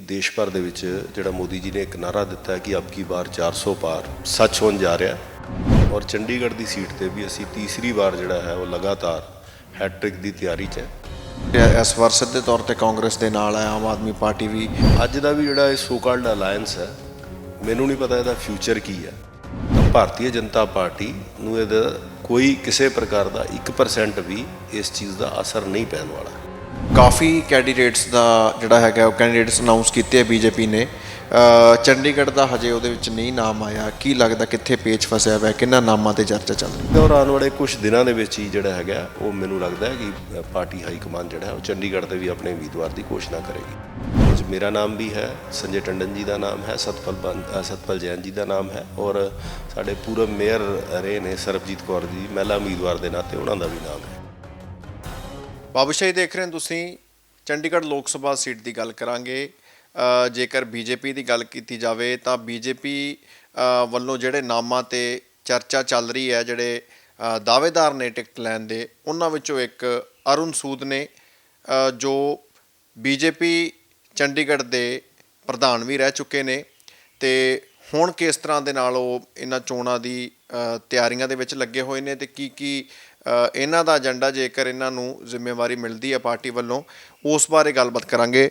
ਦੇਸ਼ ਭਰ ਦੇ ਵਿੱਚ ਜਿਹੜਾ ਮੋਦੀ ਜੀ ਨੇ ਇੱਕ ਨਾਰਾ ਦਿੱਤਾ ਹੈ ਕਿ ਅਬ ਕੀ ਬਾਰ 400 ਪਾਰ ਸੱਚ ਹੋਣ ਜਾ ਰਿਹਾ ਔਰ ਚੰਡੀਗੜ੍ਹ ਦੀ ਸੀਟ ਤੇ ਵੀ ਅਸੀਂ ਤੀਸਰੀ ਵਾਰ ਜਿਹੜਾ ਹੈ ਉਹ ਲਗਾਤਾਰ ਹੈਟ੍ਰਿਕ ਦੀ ਤਿਆਰੀ 'ਚ ਹੈ। ਇਸ ਵਾਰ ਸਿੱਧੇ ਤੌਰ ਤੇ ਕਾਂਗਰਸ ਦੇ ਨਾਲ ਹੈ ਆਮ ਆਦਮੀ ਪਾਰਟੀ ਵੀ। ਅੱਜ ਦਾ ਵੀ ਜਿਹੜਾ ਇਹ ਸੋ ਕਾਲਡ ਅਲਾਈਅੰਸ ਹੈ ਮੈਨੂੰ ਨਹੀਂ ਪਤਾ ਇਹਦਾ ਫਿਊਚਰ ਕੀ ਹੈ। ਤਾਂ ਭਾਰਤੀ ਜਨਤਾ ਪਾਰਟੀ ਨੂੰ ਇਹਦਾ ਕੋਈ ਕਿਸੇ ਪ੍ਰਕਾਰ ਦਾ 1% ਵੀ ਇਸ ਚੀਜ਼ ਦਾ ਅਸਰ ਨਹੀਂ ਪੈਣ ਵਾਲਾ। ਕਾਫੀ ਕੈਂਡੀਡੇਟਸ ਦਾ ਜਿਹੜਾ ਹੈਗਾ ਉਹ ਕੈਂਡੀਡੇਟਸ ਅਨਾਉਂਸ ਕੀਤੇ ਆ ਬੀਜੇਪੀ ਨੇ। ਚੰਡੀਗੜ੍ਹ ਦਾ ਹਜੇ ਉਹਦੇ ਵਿੱਚ ਨਹੀਂ ਨਾਮ ਆਇਆ। ਕੀ ਲੱਗਦਾ ਕਿੱਥੇ ਪੇਚ ਫਸਿਆ ਹੋਇਆ ਕਿੰਨਾ ਨਾਮਾਂ ਤੇ ਚਰਚਾ ਚੱਲ ਰਹੀ ਔਰ ਆਉਣ ਵਾਲੇ ਕੁਝ ਦਿਨਾਂ ਦੇ ਵਿੱਚ ਹੀ ਜਿਹੜਾ ਹੈਗਾ, ਉਹ ਮੈਨੂੰ ਲੱਗਦਾ ਹੈ ਕਿ ਪਾਰਟੀ ਹਾਈ ਕਮਾਂਡ ਜਿਹੜਾ ਉਹ ਚੰਡੀਗੜ੍ਹ ਦੇ ਵੀ ਆਪਣੇ ਉਮੀਦਵਾਰ ਦੀ ਘੋਸ਼ਣਾ ਕਰੇਗੀ। ਅੱਜ ਮੇਰਾ ਨਾਮ ਵੀ ਹੈ, ਸੰਜੇ ਟੰਡਨ ਜੀ ਦਾ ਨਾਮ ਹੈ, ਸਤਪਾਲ ਬੰ- ਸਤਪਾਲ ਜੈਨ ਜੀ ਦਾ ਨਾਮ ਹੈ ਔਰ ਸਾਡੇ ਪੂਰਬ ਮੇਅਰ ਰਹੇ ਨੇ ਸਰਬਜੀਤ ਕੌਰ ਜੀ, ਮਹਿਲਾ ਉਮੀਦਵਾਰ ਦੇ ਨਾਤੇ ਉਹਨਾਂ ਦਾ ਵੀ ਨਾਮ ਹੈ। ਬਾਬੂਸ਼ਾਹੀ ਦੇਖ ਰਹੇ ਹੋ ਤੁਸੀਂ ਚੰਡੀਗੜ੍ਹ ਲੋਕ ਸਭਾ ਸੀਟ ਦੀ ਗੱਲ ਕਰਾਂਗੇ। ਅ, ਜੇਕਰ ਬੀਜੇਪੀ ਦੀ ਗੱਲ ਕੀਤੀ ਜਾਵੇ ਤਾਂ ਬੀਜੇਪੀ ਵੱਲੋਂ ਜਿਹੜੇ ਨਾਮਾਂ ਤੇ ਚਰਚਾ ਚੱਲ ਰਹੀ ਹੈ ਜਿਹੜੇ ਦਾਅਵੇਦਾਰ ਨੇ ਟਿਕਟ ਲੈਣ ਦੇ ਉਹਨਾਂ ਵਿੱਚੋਂ ਇੱਕ ਅਰੁਣ ਸੂਦ ਨੇ ਅ, ਜੋ ਬੀਜੇਪੀ ਚੰਡੀਗੜ੍ਹ ਦੇ ਪ੍ਰਧਾਨ ਵੀ ਰਹਿ ਚੁੱਕੇ ਨੇ ਤੇ ਹੁਣ ਕਿਸ ਤਰ੍ਹਾਂ ਦੇ ਨਾਲ ਉਹ ਇਹਨਾਂ ਚੋਣਾਂ ਦੀ ਤਿਆਰੀਆਂ ਦੇ ਵਿੱਚ ਲੱਗੇ ਹੋਏ ਨੇ ਤੇ ਕੀ ਕੀ ਇਹਨਾਂ ਦਾ ਏਜੰਡਾ ਜੇਕਰ ਇਹਨਾਂ ਨੂੰ ਜ਼ਿੰਮੇਵਾਰੀ ਮਿਲਦੀ ਹੈ ਪਾਰਟੀ ਵੱਲੋਂ, ਉਸ ਬਾਰੇ ਗੱਲਬਾਤ ਕਰਾਂਗੇ।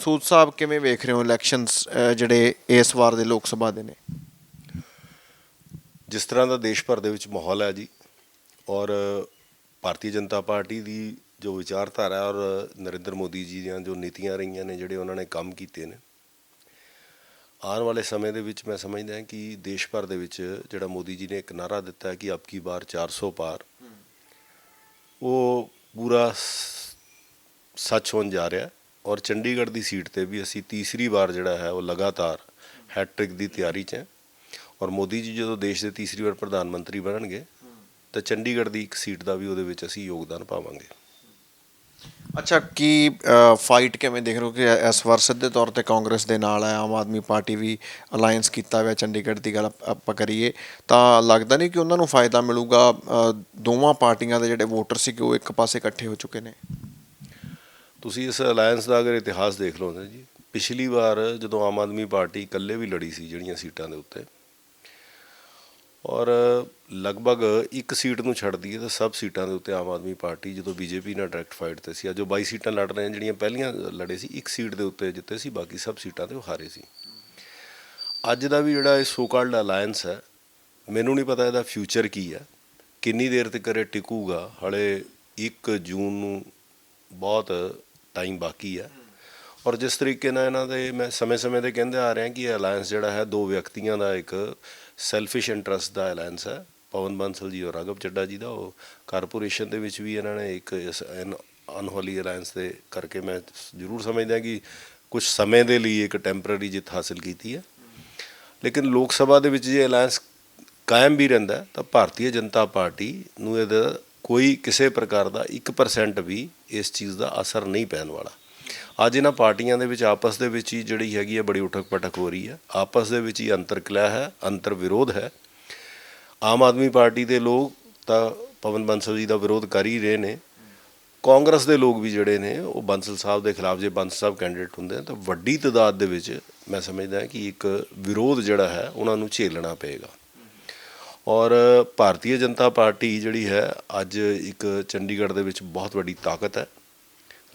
ਸੂਦ ਸਾਹਿਬ, ਕਿਵੇਂ ਵੇਖ ਰਹੇ ਹੋ ਇਲੈਕਸ਼ਨਸ ਜਿਹੜੇ ਇਸ ਵਾਰ ਦੇ ਲੋਕ ਸਭਾ ਦੇ ਨੇ? ਜਿਸ ਤਰ੍ਹਾਂ ਦਾ ਦੇਸ਼ ਭਰ ਦੇ ਵਿੱਚ ਮਾਹੌਲ ਹੈ ਜੀ, ਔਰ ਭਾਰਤੀ ਜਨਤਾ ਪਾਰਟੀ ਦੀ ਜੋ ਵਿਚਾਰਧਾਰਾ ਔਰ ਨਰਿੰਦਰ ਮੋਦੀ ਜੀ ਦੀਆਂ ਜੋ ਨੀਤੀਆਂ ਰਹੀਆਂ ਨੇ, ਜਿਹੜੇ ਉਹਨਾਂ ਨੇ ਕੰਮ ਕੀਤੇ ਨੇ ਆਉਣ ਵਾਲੇ ਸਮੇਂ ਦੇ ਵਿੱਚ ਮੈਂ ਸਮਝਦਾ ਕਿ ਦੇਸ਼ ਭਰ ਦੇ ਵਿੱਚ ਜਿਹੜਾ ਮੋਦੀ ਜੀ ਨੇ ਇੱਕ ਨਾਰਾ ਦਿੱਤਾ ਹੈ ਕਿ ਅਬ ਕੀ ਬਾਰ 400 ਪਾਰ, ਉਹ ਪੂਰਾ ਸ- ਸੱਚ ਹੋਣ ਜਾ ਰਿਹਾ ਔਰ ਚੰਡੀਗੜ੍ਹ ਦੀ ਸੀਟ ਤੇ ਵੀ ਅਸੀਂ ਤੀਸਰੀ ਵਾਰ ਜਿਹੜਾ ਹੈ ਉਹ ਲਗਾਤਾਰ ਹੈਟ੍ਰਿਕ ਦੀ ਤਿਆਰੀ 'ਚ ਹੈ ਔਰ ਮੋਦੀ ਜੀ ਜਦੋਂ ਦੇਸ਼ ਦੇ ਤੀਸਰੀ ਵਾਰ ਪ੍ਰਧਾਨ ਮੰਤਰੀ ਬਣਨਗੇ ਤਾਂ ਚੰਡੀਗੜ੍ਹ ਦੀ ਇੱਕ ਸੀਟ ਦਾ ਵੀ ਉਹਦੇ ਵਿੱਚ ਅਸੀਂ ਯੋਗਦਾਨ ਪਾਵਾਂਗੇ। ਅੱਛਾ, ਕੀ ਫਾਈਟ ਕਿਵੇਂ ਦੇਖ ਰਹੇ ਹੋ ਕਿ ਇਸ ਵਾਰ ਸਿੱਧੇ ਤੌਰ ਤੇ ਕਾਂਗਰਸ ਦੇ ਨਾਲ ਹੈ ਆਮ ਆਦਮੀ ਪਾਰਟੀ ਵੀ ਅਲਾਈਅੰਸ ਕੀਤਾ ਹੋਇਆ ਚੰਡੀਗੜ੍ਹ ਦੀ ਗੱਲ ਆਪਾਂ ਕਰੀਏ, ਤਾਂ ਲੱਗਦਾ ਨਹੀਂ ਕਿ ਉਹਨਾਂ ਨੂੰ ਫਾਇਦਾ ਮਿਲੂਗਾ ਦੋਵਾਂ ਪਾਰਟੀਆਂ ਦੇ ਜਿਹੜੇ ਵੋਟਰ ਸੀ ਕਿ ਉਹ ਇੱਕ ਪਾਸੇ ਇਕੱਠੇ ਹੋ ਚੁੱਕੇ ਨੇ? ਤੁਸੀਂ ਇਸ ਅਲਾਈਅੰਸ ਦਾ ਅਗਰ ਇਤਿਹਾਸ ਦੇਖ ਲਓ ਨਾ ਜੀ, ਪਿਛਲੀ ਵਾਰ ਜਦੋਂ ਆਮ ਆਦਮੀ ਪਾਰਟੀ ਇਕੱਲੇ ਵੀ ਲੜੀ ਸੀ, ਜਿਹੜੀਆਂ ਸੀਟਾਂ ਦੇ ਉੱਤੇ ਔਰ ਲਗਭਗ ਇੱਕ ਸੀਟ ਨੂੰ ਛੱਡਦੀ ਹੈ ਤਾਂ ਸਭ ਸੀਟਾਂ ਦੇ ਉੱਤੇ ਆਮ ਆਦਮੀ ਪਾਰਟੀ ਜਦੋਂ ਬੀਜੇਪੀ ਨਾਲ ਡਾਇਰੈਕਟ ਫਾਈਟ ਤੇ ਸੀ। ਅੱਜ ਉਹ 22 ਸੀਟਾਂ ਲੜ ਰਹੇ ਜਿਹੜੀਆਂ ਪਹਿਲੀਆਂ ਲੜੇ ਸੀ, ਇੱਕ ਸੀਟ ਦੇ ਉੱਤੇ ਜਿੱਤੇ ਸੀ, ਬਾਕੀ ਸਭ ਸੀਟਾਂ ਤੇ ਉਹ ਹਾਰੇ ਸੀ। ਅੱਜ ਦਾ ਵੀ ਜਿਹੜਾ ਇਹ ਸੋਕਾਲਡ ਅਲਾਈਅੰਸ ਹੈ, ਮੈਨੂੰ ਨਹੀਂ ਪਤਾ ਇਹਦਾ ਫਿਊਚਰ ਕੀ ਹੈ। ਕਿੰਨੀ ਦੇਰ ਤੱਕ ਇਹ ਟਿਕੂਗਾ, ਹਲੇ 1 ਜੂਨ ਨੂੰ ਬਹੁਤ ਟਾਈਮ ਬਾਕੀ ਹੈ। ਔਰ ਜਿਸ ਤਰੀਕੇ ਨਾਲ ਇਹਨਾਂ ਦੇ ਮੈਂ ਸਮੇਂ-ਸਮੇਂ ਤੇ ਕਹਿੰਦੇ ਆ ਰਿਹਾ ਕਿ ਇਹ ਅਲਾਈਅੰਸ ਜਿਹੜਾ ਹੈ, ਦੋ ਵਿਅਕਤੀਆਂ ਦਾ ਇੱਕ ਸੈਲਫਿਸ਼ ਇੰਟਰਸਟ ਦਾ ਅਲਾਈਅੰਸ ਹੈ। ਪਵਨ ਬਾਂਸਲ ਜੀ ਔਰ ਰਾਘਵ ਚੱਡਾ ਜੀ ਦਾ, ਉਹ ਕਾਰਪੋਰੇਸ਼ਨ ਦੇ ਵਿੱਚ ਵੀ ਇਹਨਾਂ ਨੇ ਇੱਕ ਇਸ ਅਨਹੋਲੀ ਅਲਾਈਅੰਸ ਦੇ ਕਰਕੇ ਮੈਂ ਜ਼ਰੂਰ ਸਮਝਦਾ ਕਿ ਕੁਝ ਸਮੇਂ ਦੇ ਲਈ ਇੱਕ ਟੈਂਪਰੇਰੀ ਜਿੱਤ ਹਾਸਲ ਕੀਤੀ ਹੈ। ਲੇਕਿਨ ਲੋਕ ਸਭਾ ਦੇ ਵਿੱਚ ਜੇ ਅਲਾਈਅੰਸ ਕਾਇਮ ਵੀ ਰਹਿੰਦਾ ਤਾਂ ਭਾਰਤੀ ਜਨਤਾ ਪਾਰਟੀ ਨੂੰ ਇਹਦਾ ਕੋਈ ਕਿਸੇ ਪ੍ਰਕਾਰ ਦਾ 1% ਵੀ ਇਸ ਚੀਜ਼ ਦਾ ਅਸਰ ਨਹੀਂ ਪੈਣ ਵਾਲਾ। ਅੱਜ ਇਹਨਾਂ ਪਾਰਟੀਆਂ ਦੇ ਵਿੱਚ, ਆਪਸ ਦੇ ਵਿੱਚ ਹੀ ਜਿਹੜੀ ਹੈਗੀ ਹੈ ਬੜੀ ਉਠਕ ਪਟਕ ਹੋ ਰਹੀ ਹੈ। ਆਪਸ ਦੇ ਵਿੱਚ ਹੀ ਅੰਤਰ ਅੰਤਰਕਲਹ ਹੈ ਅੰਤਰ ਵਿਰੋਧ ਹੈ। ਆਮ ਆਦਮੀ ਪਾਰਟੀ ਦੇ ਲੋਕ ਤਾਂ ਪਵਨ ਬੰਸਲ ਜੀ ਦਾ ਵਿਰੋਧ ਕਰ ਹੀ ਰਹੇ ਨੇ। ਕਾਂਗਰਸ ਦੇ ਲੋਕ ਵੀ ਜਿਹੜੇ ਨੇ, ਉਹ ਬੰਸਲ ਸਾਹਿਬ ਦੇ ਖਿਲਾਫ, ਜੇ ਬੰਸਲ ਸਾਹਿਬ ਕੈਂਡੀਡੇਟ ਹੁੰਦੇ ਆ, ਤਾਂ ਵੱਡੀ ਤਾਦਾਦ ਦੇ ਵਿੱਚ ਮੈਂ ਸਮਝਦਾ ਕਿ ਇੱਕ ਵਿਰੋਧ ਜਿਹੜਾ ਹੈ, ਉਹਨਾਂ ਨੂੰ ਝੇਲਣਾ ਪਏਗਾ। ਔਰ ਭਾਰਤੀ ਜਨਤਾ ਪਾਰਟੀ ਜਿਹੜੀ ਹੈ, ਅੱਜ ਇੱਕ ਚੰਡੀਗੜ੍ਹ ਦੇ ਵਿੱਚ ਬਹੁਤ ਵੱਡੀ ਤਾਕਤ ਹੈ।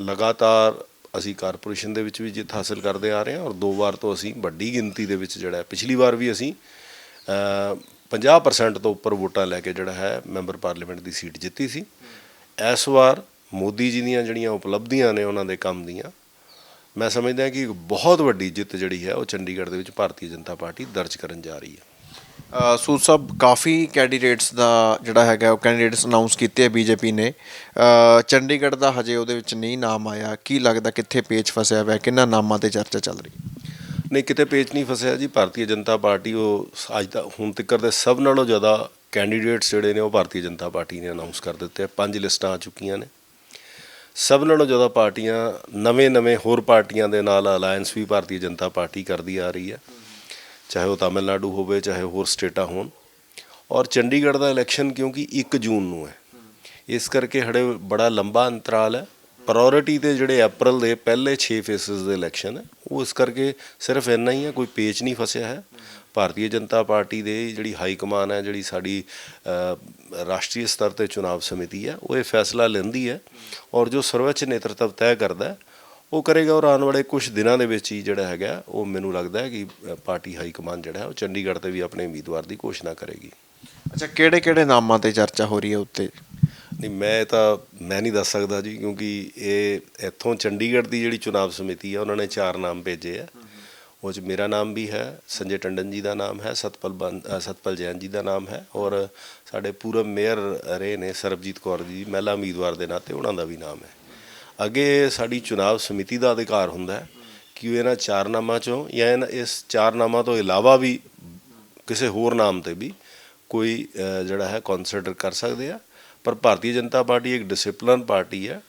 ਲਗਾਤਾਰ ਅਸੀਂ ਕਾਰਪੋਰੇਸ਼ਨ ਦੇ ਵਿੱਚ ਵੀ ਜਿੱਤ ਹਾਸਲ ਕਰਦੇ ਆ ਰਹੇ ਹਾਂ ਔਰ ਦੋ ਵਾਰ ਤੋਂ ਅਸੀਂ ਵੱਡੀ ਗਿਣਤੀ ਦੇ ਵਿੱਚ ਜਿਹੜਾ ਪਿਛਲੀ ਵਾਰ ਵੀ ਅਸੀਂ ਅ, 50% ਤੋਂ ਉੱਪਰ ਵੋਟਾਂ ਲੈ ਕੇ ਜਿਹੜਾ ਹੈ ਮੈਂਬਰ ਪਾਰਲੀਮੈਂਟ ਦੀ ਸੀਟ ਜਿੱਤੀ ਸੀ। ਇਸ ਵਾਰ ਮੋਦੀ ਜੀ ਦੀਆਂ ਜਿਹੜੀਆਂ ਉਪਲਬਧੀਆਂ ਨੇ ਉਹਨਾਂ ਦੇ ਕੰਮ ਦੀਆਂ ਮੈਂ ਸਮਝਦਾ ਕਿ ਇੱਕ ਬਹੁਤ ਵੱਡੀ ਜਿੱਤ ਜਿਹੜੀ ਹੈ ਉਹ ਚੰਡੀਗੜ੍ਹ ਦੇ ਵਿੱਚ ਭਾਰਤੀ ਜਨਤਾ ਪਾਰਟੀ ਦਰਜ ਕਰਨ ਜਾ ਰਹੀ ਹੈ। ਸੂਦ ਸਾਹਿਬ ਕਾਫੀ ਕੈਂਡੀਡੇਟਸ ਦਾ ਜਿਹੜਾ ਹੈਗਾ ਉਹ ਕੈਂਡੀਡੇਟਸ ਅਨਾਉਂਸ ਕੀਤੇ ਆ ਬੀਜੇਪੀ ਨੇ। ਚੰਡੀਗੜ੍ਹ ਦਾ ਹਜੇ ਉਹਦੇ ਵਿੱਚ ਨਹੀਂ ਨਾਮ ਆਇਆ। ਕੀ ਲੱਗਦਾ ਕਿੱਥੇ ਪੇਚ ਫਸਿਆ ਹੋਇਆ ਕਿੰਨਾ ਨਾਮਾਂ ਤੇ ਚਰਚਾ ਚੱਲ ਰਹੀ ਨਹੀਂ, ਕਿਤੇ ਪੇਚ ਨਹੀਂ ਫਸਿਆ ਜੀ। ਭਾਰਤੀ ਜਨਤਾ ਪਾਰਟੀ ਉਹ ਅੱਜ ਦਾ ਹੁਣ ਤੱਕ ਦੇ ਸਭ ਨਾਲੋਂ ਜ਼ਿਆਦਾ ਕੈਂਡੀਡੇਟਸ ਜਿਹੜੇ ਨੇ ਉਹ ਭਾਰਤੀ ਜਨਤਾ ਪਾਰਟੀ ਨੇ ਅਨਾਉਂਸ ਕਰ ਦਿੱਤੇ ਆ। ਪੰਜ ਲਿਸਟਾਂ ਆ ਚੁੱਕੀਆਂ ਨੇ। ਸਭ ਨਾਲੋਂ ਜ਼ਿਆਦਾ ਪਾਰਟੀਆਂ ਨਵੇਂ-ਨਵੇਂ ਹੋਰ ਪਾਰਟੀਆਂ ਦੇ ਨਾਲ ਅਲਾਈਅੰਸ ਵੀ ਭਾਰਤੀ ਜਨਤਾ ਪਾਰਟੀ ਕਰਦੀ ਆ ਰਹੀ ਹੈ। ਚਾਹੇ ਉਹ ਤਾਮਿਲਨਾਡੂ ਹੋਵੇ, ਚਾਹੇ ਹੋਰ ਸਟੇਟਾਂ ਹੋਣ। ਔਰ ਚੰਡੀਗੜ੍ਹ ਦਾ ਇਲੈਕਸ਼ਨ ਕਿਉਂਕਿ 1 ਜੂਨ ਨੂੰ ਹੈ। ਇਸ ਕਰਕੇ ਹੜੇ ਬੜਾ ਲੰਬਾ ਅੰਤਰਾਲ ਹੈ। ਪ੍ਰਾਇੋਰਟੀ ਤੇ ਜਿਹੜੇ ਅਪ੍ਰੈਲ ਦੇ ਪਹਿਲੇ 6 ਫੇਸਸ ਦੇ ਇਲੈਕਸ਼ਨ ਹੈ, ਉਹ ਇਸ ਕਰਕੇ ਸਿਰਫ ਇੰਨਾ ਹੀ ਹੈ, ਕੋਈ ਪੇਚ ਨਹੀਂ ਫਸਿਆ ਹੈ। ਭਾਰਤੀ ਜਨਤਾ ਪਾਰਟੀ ਦੇ ਜਿਹੜੀ ਹਾਈ ਕਮਾਨ ਹੈ, ਜਿਹੜੀ ਸਾਡੀ ਰਾਸ਼ਟਰੀ ਸਤਰ ਤੇ ਚੁਣਾਵ ਸਮਿਤੀ ਹੈ, ਉਹ ਇਹ ਫੈਸਲਾ ਲੈਂਦੀ ਹੈ। ਔਰ ਜੋ ਸਰਵਉੱਚ ਨੇਤਰਤਵ ਤੈਅ ਕਰਦਾ ਉਹ ਕਰੇਗਾ ਔਰ ਆਉਣ ਵਾਲੇ ਕੁਝ ਦਿਨਾਂ ਦੇ ਵਿੱਚ ਹੀ ਜਿਹੜਾ ਹੈਗਾ ਉਹ ਮੈਨੂੰ ਲੱਗਦਾ ਹੈ ਕਿ ਪਾਰਟੀ ਹਾਈ ਕਮਾਨ ਜਿਹੜਾ ਹੈ ਉਹ ਚੰਡੀਗੜ੍ਹ ਤੇ ਵੀ ਆਪਣੇ ਉਮੀਦਵਾਰ ਦੀ ਘੋਸ਼ਣਾ ਕਰੇਗੀ। ਅੱਛਾ ਕਿਹੜੇ ਕਿਹੜੇ ਨਾਮਾਂ ਤੇ ਚਰਚਾ ਹੋ ਰਹੀ ਹੈ ਉੱਤੇ? ਨਹੀਂ ਮੈਂ ਤਾਂ ਮੈਂ ਨਹੀਂ ਦੱਸ ਸਕਦਾ ਜੀ ਕਿਉਂਕਿ ਇਹ ਇੱਥੋਂ ਚੰਡੀਗੜ੍ਹ ਦੀ ਜਿਹੜੀ ਚੁਣਾਵ ਸਮਿਤੀ ਹੈ ਉਹਨਾਂ ਨੇ ਚਾਰ ਨਾਮ ਭੇਜੇ ਆ। ਉਹ 'ਚ ਮੇਰਾ ਨਾਮ ਵੀ ਹੈ ਸੰਜੇ ਟੰਡਨ ਜੀ ਦਾ ਨਾਮ ਹੈ ਸਤਪਲ ਸਤਪਲ ਜੈਨ ਜੀ ਦਾ ਨਾਮ ਹੈ ਔਰ ਸਾਡੇ ਪੂਰਬ ਮੇਅਰ ਰਹੇ ਨੇ ਸਰਬਜੀਤ ਕੌਰ ਜੀ ਮਹਿਲਾ ਉਮੀਦਵਾਰ ਦੇ ਨਾਤੇ ਉਹਨਾਂ ਦਾ ਵੀ ਨਾਮ ਹੈ। ਅੱਗੇ ਸਾਡੀ ਚੁਣਾਵ ਸਮਿਤੀ ਦਾ ਅਧਿਕਾਰ ਹੁੰਦਾ ਹੈ ਕਿ ਉਹ ਇਹਨਾਂ ਚਾਰਨਾਮਾਂ ਚੋਂ ਜਾਂ ਇਹਨਾਂ- ਇਸ ਚਾਰਨਾਮਾਂ ਤੋਂ ਇਲਾਵਾ ਵੀ ਕਿਸੇ ਹੋਰ ਨਾਮ ਤੇ ਵੀ ਕੋਈ ਜਿਹੜਾ ਹੈ ਕੰਸੀਡਰ ਕਰ ਸਕਦੇ ਆ। ਪਰ ਭਾਰਤੀ ਜਨਤਾ ਪਾਰਟੀ ਇੱਕ ਡਿਸਪਲਿਨ ਪਾਰਟੀ ਹੈ।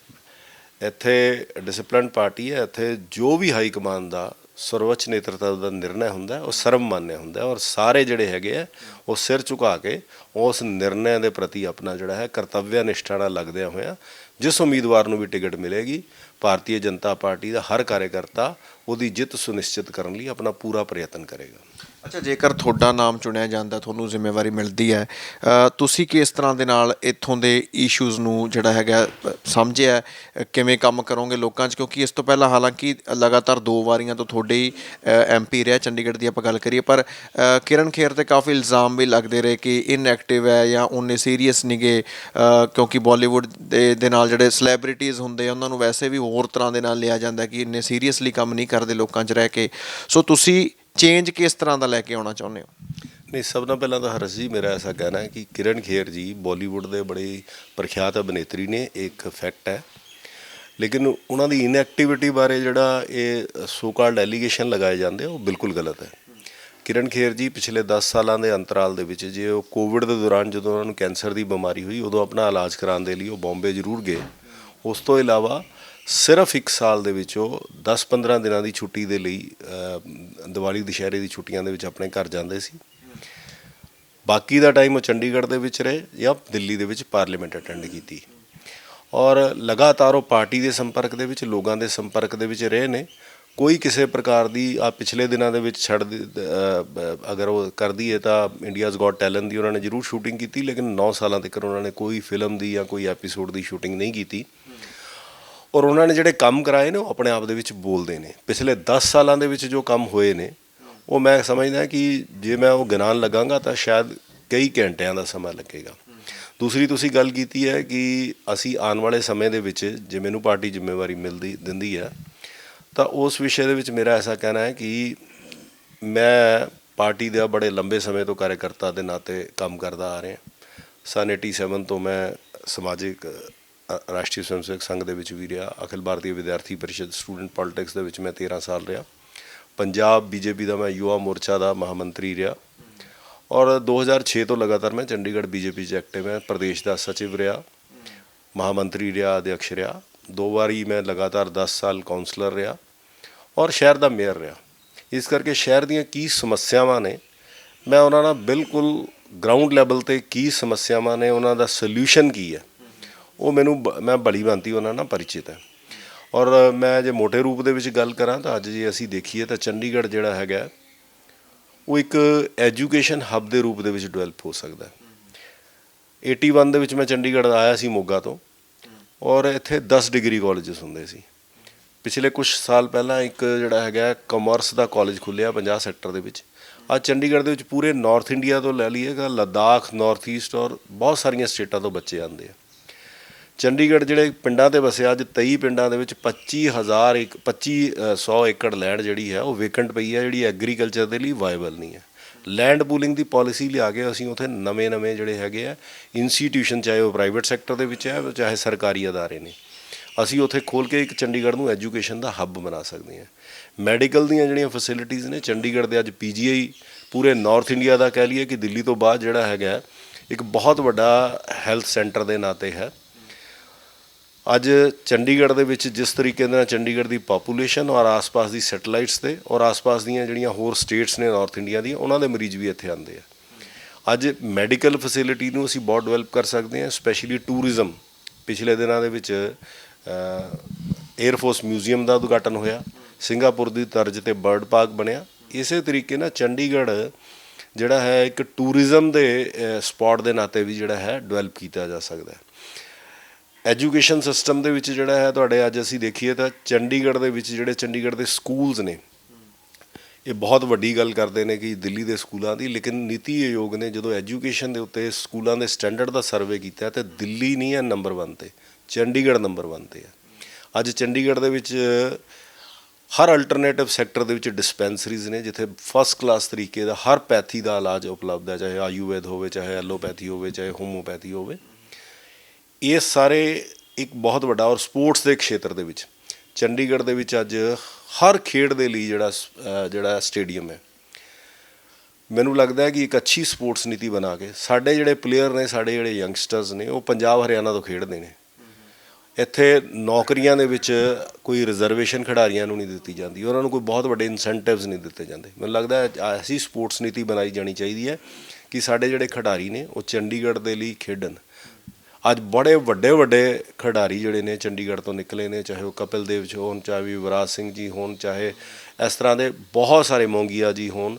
ਇੱਥੇ ਡਿਸਪਲਿਨ ਪਾਰਟੀ ਹੈ। ਇੱਥੇ ਜੋ ਵੀ ਹਾਈ ਕਮਾਨ ਦਾ ਸਰਵੋੱਚ ਨੇਤਰਤਵ ਦਾ ਨਿਰਣੈ ਹੁੰਦਾ ਉਹ ਸਰਵ ਹੁੰਦਾ ਔਰ ਸਾਰੇ ਜਿਹੜੇ ਹੈਗੇ ਆ, ਉਹ ਸਿਰ ਝੁਕਾ ਕੇ ਉਸ ਨਿਰਣੈ ਦੇ ਪ੍ਰਤੀ ਆਪਣਾ ਜਿਹੜਾ ਹੈ ਕਰਤੱਵਯ ਨਿਸ਼ਠਾ ਨਾਲ ਲੱਗਦਿਆਂ ਹੋਇਆਂ, ਜਿਸ ਉਮੀਦਵਾਰ ਨੂੰ ਵੀ ਟਿਕਟ ਮਿਲੇਗੀ ਭਾਰਤੀ ਜਨਤਾ ਪਾਰਟੀ ਦਾ ਹਰ ਕਾਰਜਕਰਤਾ ਉਹਦੀ ਜਿੱਤ ਸੁਨਿਸ਼ਚਿਤ ਕਰਨ ਲਈ ਆਪਣਾ ਪੂਰਾ ਪ੍ਰਯਤਨ ਕਰੇਗਾ। ਅੱਛਾ, ਜੇਕਰ ਤੁਹਾਡਾ ਨਾਮ ਚੁਣਿਆ ਜਾਂਦਾ, ਤੁਹਾਨੂੰ ਜ਼ਿੰਮੇਵਾਰੀ ਮਿਲਦੀ ਹੈ ਤੁਸੀਂ ਕਿਸ ਤਰ੍ਹਾਂ ਦੇ ਨਾਲ ਇੱਥੋਂ ਦੇ ਇਸ਼ੂਜ਼ ਨੂੰ ਜਿਹੜਾ ਹੈਗਾ ਸਮਝਿਆ ਕਿਵੇਂ ਕੰਮ ਕਰੋਗੇ ਲੋਕਾਂ 'ਚ? ਕਿਉਂਕਿ ਇਸ ਤੋਂ ਪਹਿਲਾਂ ਹਾਲਾਂਕਿ ਲਗਾਤਾਰ ਦੋ ਵਾਰੀਆਂ ਤੋਂ ਤੁਹਾਡੇ ਹੀ ਐਮਪੀ ਰਿਹਾ, ਚੰਡੀਗੜ੍ਹ ਦੀ ਆਪਾਂ ਗੱਲ ਕਰੀਏ, ਪਰ ਕਿਰਨ ਖੇਰ ਤੇ ਕਾਫੀ ਇਲਜ਼ਾਮ ਵੀ ਲੱਗਦੇ ਰਹੇ ਕਿ ਇਨਐਕਟਿਵ ਹੈ ਜਾਂ ਉਹਨੇ ਸੀਰੀਅਸ ਨਹੀਂਗੇ ਕਿਉਂਕਿ ਬਾਲੀਵੁੱਡ ਦੇ ਦੇ ਨਾਲ ਜਿਹੜੇ ਸੈਲੀਬ੍ਰਿਟੀਜ਼ ਹੁੰਦੇ ਆ, ਉਹਨਾਂ ਨੂੰ ਵੈਸੇ ਵੀ ਹੋਰ ਤਰ੍ਹਾਂ ਦੇ ਨਾਲ ਲਿਆ ਜਾਂਦਾ ਕਿ ਇੰਨੇ ਸੀਰੀਅਸਲੀ ਕੰਮ ਨਹੀਂ ਕਰਦੇ ਲੋਕਾਂ 'ਚ ਰਹਿ ਕੇ। ਸੋ ਤੁਸੀਂ ਚੇਂਜ ਕਿਸ ਤਰ੍ਹਾਂ ਦਾ ਲੈ ਕੇ ਆਉਣਾ ਚਾਹੁੰਦੇ ਹੋ? ਨਹੀਂ, ਸਭ ਤੋਂ ਪਹਿਲਾਂ ਤਾਂ ਹਰਸ ਜੀ, ਮੇਰਾ ਐਸਾ ਕਹਿਣਾ ਹੈ ਕਿ ਕਿਰਨ ਖੇਰ ਜੀ ਬਾਲੀਵੁੱਡ ਦੇ ਬੜੇ ਪ੍ਰਖਿਆਤ ਅਭਿਨੇਤਰੀ ਨੇ ਇੱਕ ਫੈਕਟ ਹੈ। ਲੇਕਿਨ ਉਹਨਾਂ ਦੀ ਇਨਐਕਟੀਵਿਟੀ ਬਾਰੇ ਜਿਹੜਾ ਇਹ ਸੋ ਕਾਲਡ ਐਲੀਗੇਸ਼ਨ ਲਗਾਏ ਜਾਂਦੇ ਉਹ ਬਿਲਕੁਲ ਗਲਤ ਹੈ। ਕਿਰਨ ਖੇਰ ਜੀ, ਪਿਛਲੇ 10 ਸਾਲਾਂ ਦੇ ਅੰਤਰਾਲ ਦੇ ਵਿੱਚ ਜੇ ਉਹ ਕੋਵਿਡ ਦੇ ਦੌਰਾਨ ਜਦੋਂ ਉਹਨਾਂ ਨੂੰ ਕੈਂਸਰ ਦੀ ਬਿਮਾਰੀ ਹੋਈ, ਉਦੋਂ ਆਪਣਾ ਇਲਾਜ ਕਰਾਉਣ ਦੇ ਲਈ ਉਹ ਬੰਬੇ ਜ਼ਰੂਰ ਗਏ। ਉਸ ਤੋਂ ਇਲਾਵਾ ਸਿਰਫ 1 ਸਾਲ ਦੇ ਵਿੱਚ ਉਹ 10-15 ਦਿਨਾਂ ਦੀ ਛੁੱਟੀ ਦੇ ਲਈ ਅ, ਦੀਵਾਲੀ ਦੁਸ਼ਹਿਰੇ ਦੀ ਛੁੱਟੀਆਂ ਦੇ ਵਿੱਚ ਆਪਣੇ ਘਰ ਜਾਂਦੇ ਸੀ। ਬਾਕੀ ਦਾ ਟਾਈਮ ਉਹ ਚੰਡੀਗੜ੍ਹ ਦੇ ਵਿੱਚ ਰਹੇ ਜਾਂ ਦਿੱਲੀ ਦੇ ਵਿੱਚ ਪਾਰਲੀਮੈਂਟ ਅਟੈਂਡ ਕੀਤੀ। ਔਰ ਲਗਾਤਾਰ ਉਹ ਪਾਰਟੀ ਦੇ ਸੰਪਰਕ ਦੇ ਵਿੱਚ ਲੋਕਾਂ ਦੇ ਸੰਪਰਕ ਦੇ ਵਿੱਚ ਰਹੇ ਨੇ। ਕੋਈ ਕਿਸੇ ਪ੍ਰਕਾਰ ਦੀ ਆ ਪਿਛਲੇ ਦਿਨਾਂ ਦੇ ਵਿੱਚ ਛੱਡ ਅਗਰ ਉਹ ਕਰਦੀ ਹੈ ਤਾਂ ਇੰਡੀਆਜ਼ ਗॉट ਟੈਲੈਂਟ ਦੀ ਉਹਨਾਂ ਨੇ ਜ਼ਰੂਰ ਸ਼ੂਟਿੰਗ ਕੀਤੀ ਲੇਕਿਨ 9 ਸਾਲਾਂ ਤੱਕ ਉਹਨਾਂ ਨੇ ਕੋਈ ਫਿਲਮ ਦੀ ਜਾਂ ਕੋਈ ਐਪੀਸੋਡ ਦੀ ਸ਼ੂਟਿੰਗ ਨਹੀਂ ਕੀਤੀ। ਔਰ ਉਹਨਾਂ ਨੇ ਜਿਹੜੇ ਕੰਮ ਕਰਾਏ ਨੇ, ਉਹ ਆਪਣੇ ਆਪ ਦੇ ਵਿੱਚ ਬੋਲਦੇ ਨੇ। ਪਿਛਲੇ 10 ਸਾਲਾਂ ਦੇ ਵਿੱਚ ਜੋ ਕੰਮ ਹੋਏ ਨੇ, ਉਹ ਮੈਂ ਸਮਝਦਾ ਕਿ ਜੇ ਮੈਂ ਉਹ ਗਿਣਾਉਣ ਲੱਗਾਂਗਾ, ਤਾਂ ਸ਼ਾਇਦ ਕਈ ਘੰਟਿਆਂ ਦਾ ਸਮਾਂ ਲੱਗੇਗਾ। ਦੂਸਰੀ ਤੁਸੀਂ ਗੱਲ ਕੀਤੀ ਹੈ ਕਿ ਅਸੀਂ ਆਉਣ ਵਾਲੇ ਸਮੇਂ ਦੇ ਵਿੱਚ ਜੇ ਮੈਨੂੰ ਪਾਰਟੀ ਜ਼ਿੰਮੇਵਾਰੀ ਮਿਲਦੀ, ਦਿੰਦੀ ਹੈ, ਤਾਂ ਉਸ ਵਿਸ਼ੇ ਦੇ ਵਿੱਚ ਮੇਰਾ ਐਸਾ ਕਹਿਣਾ ਹੈ ਕਿ ਮੈਂ ਪਾਰਟੀ ਦਾ ਬੜੇ ਲੰਬੇ ਸਮੇਂ ਤੋਂ ਕਾਰਜਕਰਤਾ ਦੇ ਨਾਤੇ ਕੰਮ ਕਰਦਾ ਆ ਰਿਹਾ। ਸਨ 87 ਤੋਂ ਮੈਂ ਸਮਾਜਿਕ ਰਾਸ਼ਟਰੀ ਸਵੈਮ ਸੰਘ ਦੇ ਵਿੱਚ ਵੀ ਰਿਹਾ। ਅਖਿਲ ਭਾਰਤੀ ਵਿਦਿਆਰਥੀ ਪਰਿਸ਼ਦ ਸਟੂਡੈਂਟ ਪੋਲਿਟਿਕਸ ਦੇ ਵਿੱਚ ਮੈਂ 13 ਸਾਲ ਰਿਹਾ। ਪੰਜਾਬ ਬੀਜੇਪੀ ਦਾ ਮੈਂ ਯੁਵਾ ਮੋਰਚਾ ਦਾ ਮਹਾਮੰਤਰੀ ਰਿਹਾ। ਔਰ 2006 ਤੋਂ ਲਗਾਤਾਰ ਮੈਂ ਚੰਡੀਗੜ੍ਹ ਬੀਜੇਪੀ 'ਚ ਐਕਟਿਵ ਹਾਂ। ਪ੍ਰਦੇਸ਼ ਦਾ ਸਚਿਵ ਰਿਹਾ। ਮਹਾਮੰਤਰੀ ਰਿਹਾ, ਅਧਿਅਕਸ਼ ਰਿਹਾ। ਦੋ ਵਾਰੀ ਮੈਂ ਲਗਾਤਾਰ 10 ਸਾਲ ਕਾਉਂਸਲਰ ਰਿਹਾ ਔਰ ਸ਼ਹਿਰ ਦਾ ਮੇਅਰ ਰਿਹਾ। ਇਸ ਕਰਕੇ ਸ਼ਹਿਰ ਦੀਆਂ ਕੀ ਸਮੱਸਿਆਵਾਂ ਨੇ, ਮੈਂ ਉਹਨਾਂ ਨਾਲ ਬਿਲਕੁਲ ਗਰਾਊਂਡ ਲੈਵਲ ਤੇ ਕੀ ਸਮੱਸਿਆਵਾਂ ਨੇ, ਉਹਨਾਂ ਦਾ ਸੋਲੂਸ਼ਨ ਕੀ ਹੈ? ਉਹ ਮੈਨੂੰ ਬ- ਮੈਂ ਬੜੀ ਬੰਤੀ ਉਹਨਾਂ ਨਾਲ ਪਰਿਚਿਤ ਹੈ। ਔਰ ਮੈਂ ਜੇ ਮੋٹے ਰੂਪ ਦੇ ਵਿੱਚ ਗੱਲ ਕਰਾਂ ਤਾਂ ਅੱਜ ਜੇ ਅਸੀਂ ਦੇਖੀਏ ਤਾਂ ਚੰਡੀਗੜ੍ਹ ਜਿਹੜਾ ਹੈਗਾ, ਉਹ ਇੱਕ ਐਜੂਕੇਸ਼ਨ ਹੱਬ ਦੇ ਰੂਪ ਦੇ ਵਿੱਚ ਡਿਵੈਲਪ ਹੋ ਸਕਦਾ ਹੈ। 81 ਦੇ ਵਿੱਚ ਮੈਂ ਚੰਡੀਗੜ੍ਹ ਆਇਆ ਸੀ ਮੋਗਾ ਤੋਂ, ਔਰ ਇੱਥੇ 10 ਡਿਗਰੀ ਕਾਲਜਸ ਹੁੰਦੇ ਸੀ। ਪਿਛਲੇ ਕੁਝ ਸਾਲ ਪਹਿਲਾਂ ਇੱਕ ਜਿਹੜਾ ਹੈਗਾ ਕਮਰਸ ਦਾ ਕਾਲਜ ਖੁੱਲਿਆ 50 ਸੈਕਟਰ ਦੇ ਵਿੱਚ। ਅੱਜ ਚੰਡੀਗੜ੍ਹ ਦੇ ਵਿੱਚ ਪੂਰੇ ਨਾਰਥ ਇੰਡੀਆ ਤੋਂ ਲੈ ਲਈਏਗਾ ਲੱਦਾਖ ਨਾਰਥ ਈਸਟ ਔਰ ਬਹੁਤ ਸਾਰੀਆਂ ਸਟੇਟਾਂ ਤੋਂ ਬੱਚੇ ਆਉਂਦੇ ਆ। ਚੰਡੀਗੜ੍ਹ ਜਿਹੜੇ ਪਿੰਡਾਂ ਤੇ ਵਸਿਆ, ਅੱਜ 23 ਪਿੰਡਾਂ ਦੇ ਵਿੱਚ 25000 ਇੱਕ 2500 ਏਕੜ ਲੈਂਡ ਜਿਹੜੀ ਹੈ, ਉਹ ਵੇਕੈਂਟ ਪਈ ਹੈ, ਜਿਹੜੀ ਐਗਰੀਕਲਚਰ ਦੇ ਲਈ ਵਾਇਬਲ ਨਹੀਂ ਹੈ। ਲੈਂਡ ਪੂਲਿੰਗ ਦੀ ਪਾਲਿਸੀ ਲਿਆ ਕੇ ਅਸੀਂ ਉਥੇ ਨਵੇਂ-ਨਵੇਂ ਜਿਹੜੇ ਹੈਗੇ ਆ ਇੰਸਟੀਟਿਊਸ਼ਨ ਚਾਹੇ ਉਹ ਪ੍ਰਾਈਵੇਟ ਸੈਕਟਰ ਦੇ ਵਿੱਚ ਹੈ, ਚਾਹੇ ਸਰਕਾਰੀ ਅਦਾਰੇ ਨੇ। ਅਸੀਂ ਉਥੇ ਖੋਲ ਕੇ ਇੱਕ ਚੰਡੀਗੜ੍ਹ ਨੂੰ ਐਜੂਕੇਸ਼ਨ ਦਾ ਹੱਬ ਬਣਾ ਸਕਦੇ ਹਾਂ। ਮੈਡੀਕਲ ਦੀਆਂ ਜਿਹੜੀਆਂ ਫੈਸਿਲਿਟੀਆਂ ਨੇ, ਚੰਡੀਗੜ੍ਹ ਦੇ ਅੱਜ ਪੀਜੀਆਈ ਪੂਰੇ ਨਾਰਥ ਇੰਡੀਆ ਦਾ ਕਹਿ ਲਈਏ ਕਿ ਦਿੱਲੀ ਤੋਂ ਬਾਅਦ ਜਿਹੜਾ ਹੈਗਾ, ਇੱਕ ਬਹੁਤ ਵੱਡਾ ਹੈਲਥ ਸੈਂਟਰ ਦੇ ਨਾਤੇ ਹੈ। ਅੱਜ ਚੰਡੀਗੜ੍ਹ ਦੇ ਵਿੱਚ ਜਿਸ ਤਰੀਕੇ ਦੇ ਨਾਲ ਚੰਡੀਗੜ੍ਹ ਦੀ ਪਾਪੂਲੇਸ਼ਨ ਔਰ ਆਸ-ਪਾਸ ਦੀ ਸੈਟਲਾਈਟਸ ਤੇ ਔਰ ਆਸ-ਪਾਸ ਦੀਆਂ ਜਿਹੜੀਆਂ ਹੋਰ ਸਟੇਟਸ ਨੇ ਨਾਰਥ ਇੰਡੀਆ ਦੀਆਂ, ਉਹਨਾਂ ਦੇ ਮਰੀਜ਼ ਵੀ ਇੱਥੇ ਆਉਂਦੇ ਆ। ਅੱਜ ਮੈਡੀਕਲ ਫੈਸਿਲਿਟੀ ਨੂੰ ਅਸੀਂ ਬਹੁਤ ਡਿਵੈਲਪ ਕਰ ਸਕਦੇ ਹਾਂ ਸਪੈਸ਼ਲੀ ਟੂਰਿਜ਼ਮ ਪਿਛਲੇ ਦਿਨਾਂ ਦੇ ਵਿੱਚ 에ਅਰ ਫੋਰਸ ਮਿਊਜ਼ੀਅਮ ਦਾ ਉਦਘਾਟਨ ਹੋਇਆ। ਸਿੰਗਾਪੁਰ ਦੀ ਤਰਜ਼ ਤੇ ਬਰਡ ਪਾਰਕ ਬਣਿਆ। ਇਸੇ ਤਰੀਕੇ ਨਾਲ ਚੰਡੀਗੜ੍ਹ ਜਿਹੜਾ ਹੈ ਇੱਕ ਟੂਰਿਜ਼ਮ ਦੇ ਸਪੌਟ ਦੇ ਨਾਤੇ ਵੀ ਜਿਹੜਾ ਹੈ ਡਿਵੈਲਪ ਕੀਤਾ ਜਾ ਸਕਦਾ ਹੈ। ਐਜੂਕੇਸ਼ਨ ਸਿਸਟਮ ਦੇ ਵਿੱਚ ਜਿਹੜਾ ਹੈ, ਤੁਹਾਡੇ ਅੱਜ ਅਸੀਂ ਦੇਖੀਏ ਤਾਂ ਚੰਡੀਗੜ੍ਹ ਦੇ ਵਿੱਚ ਜਿਹੜੇ ਚੰਡੀਗੜ੍ਹ ਦੇ ਸਕੂਲਸ ਨੇ, ਇਹ ਬਹੁਤ ਵੱਡੀ ਗੱਲ ਕਰਦੇ ਨੇ ਕਿ ਦਿੱਲੀ ਦੇ ਸਕੂਲਾਂ ਦੀ, ਲੇਕਿਨ ਨੀਤੀ ਆਯੋਗ ਨੇ ਜਦੋਂ ਐਜੂਕੇਸ਼ਨ ਦੇ ਉੱਤੇ ਸਕੂਲਾਂ ਦੇ ਸਟੈਂਡਰਡ ਦਾ ਸਰਵੇ ਕੀਤਾ ਤੇ ਦਿੱਲੀ ਨਹੀਂ ਹੈ ਨੰਬਰ 1 ਤੇ, ਚੰਡੀਗੜ੍ਹ ਨੰਬਰ 1 ਤੇ ਹੈ। ਅੱਜ ਚੰਡੀਗੜ੍ਹ ਦੇ ਵਿੱਚ ਹਰ ਅਲਟਰਨੇਟਿਵ ਸੈਕਟਰ ਦੇ ਵਿੱਚ ਡਿਸਪੈਂਸਰੀਜ਼ ਨੇ, ਜਿੱਥੇ ਫਸਟ ਕਲਾਸ ਤਰੀਕੇ ਦਾ ਹਰ ਪੈਥੀ ਦਾ ਇਲਾਜ ਉਪਲਬਧ ਹੈ, ਚਾਹੇ ਆਯੁਰਵੇਦ ਹੋਵੇ, ਚਾਹੇ ਐਲੋਪੈਥੀ ਹੋਵੇ, ਚਾਹੇ ਹੋਮੋਪੈਥੀ ਹੋਵੇ। ਇਹ ਸਾਰੇ ਇੱਕ ਬਹੁਤ ਵੱਡਾ ਔਰ ਸਪੋਰਟਸ ਦੇ ਖੇਤਰ ਦੇ ਵਿੱਚ, ਚੰਡੀਗੜ੍ਹ ਦੇ ਵਿੱਚ ਅੱਜ ਹਰ ਖੇਡ ਦੇ ਲਈ ਜਿਹੜਾ ਸ- ਜਿਹੜਾ ਸਟੇਡੀਅਮ ਹੈ। ਮੈਨੂੰ ਲੱਗਦਾ ਹੈ ਕਿ ਇੱਕ ਅੱਛੀ ਸਪੋਰਟਸ ਨੀਤੀ ਬਣਾ ਕੇ ਸਾਡੇ ਜਿਹੜੇ ਪਲੇਅਰ ਨੇ, ਸਾਡੇ ਜਿਹੜੇ ਯੰਗਸਟਰਸ ਨੇ, ਉਹ ਪੰਜਾਬ ਹਰਿਆਣਾ ਤੋਂ ਖੇਡਦੇ ਨੇ। ਇੱਥੇ ਨੌਕਰੀਆਂ ਦੇ ਵਿੱਚ ਕੋਈ ਰਿਜ਼ਰਵੇਸ਼ਨ ਖਿਡਾਰੀਆਂ ਨੂੰ ਨਹੀਂ ਦਿੱਤੀ ਜਾਂਦੀ, ਉਹਨਾਂ ਨੂੰ ਕੋਈ ਬਹੁਤ ਵੱਡੇ ਇਨਸੈਂਟਿਵਸ ਨਹੀਂ ਦਿੱਤੇ ਜਾਂਦੇ। ਮੈਨੂੰ ਲੱਗਦਾ ਐਸੀ ਸਪੋਰਟਸ ਨੀਤੀ ਬਣਾਈ ਜਾਣੀ ਚਾਹੀਦੀ ਹੈ ਕਿ ਸਾਡੇ ਜਿਹੜੇ ਖਿਡਾਰੀ ਨੇ, ਉਹ ਚੰਡੀਗੜ੍ਹ ਦੇ ਲਈ ਖੇਡਣ। ਅੱਜ ਬੜੇ ਵੱਡੇ ਵੱਡੇ ਖਿਡਾਰੀ ਜਿਹੜੇ ਨੇ, ਚੰਡੀਗੜ੍ਹ ਤੋਂ ਨਿਕਲੇ ਨੇ, ਚਾਹੇ ਉਹ ਕਪਿਲ ਦੇਵ ਜੀ ਹੋਣ, ਚਾਹੇ ਯੁਵਰਾਜ ਸਿੰਘ ਜੀ ਹੋਣ, ਚਾਹੇ ਇਸ ਤਰ੍ਹਾਂ ਦੇ ਬਹੁਤ ਸਾਰੇ ਮੋਂਗੀਆ ਜੀ ਹੋਣ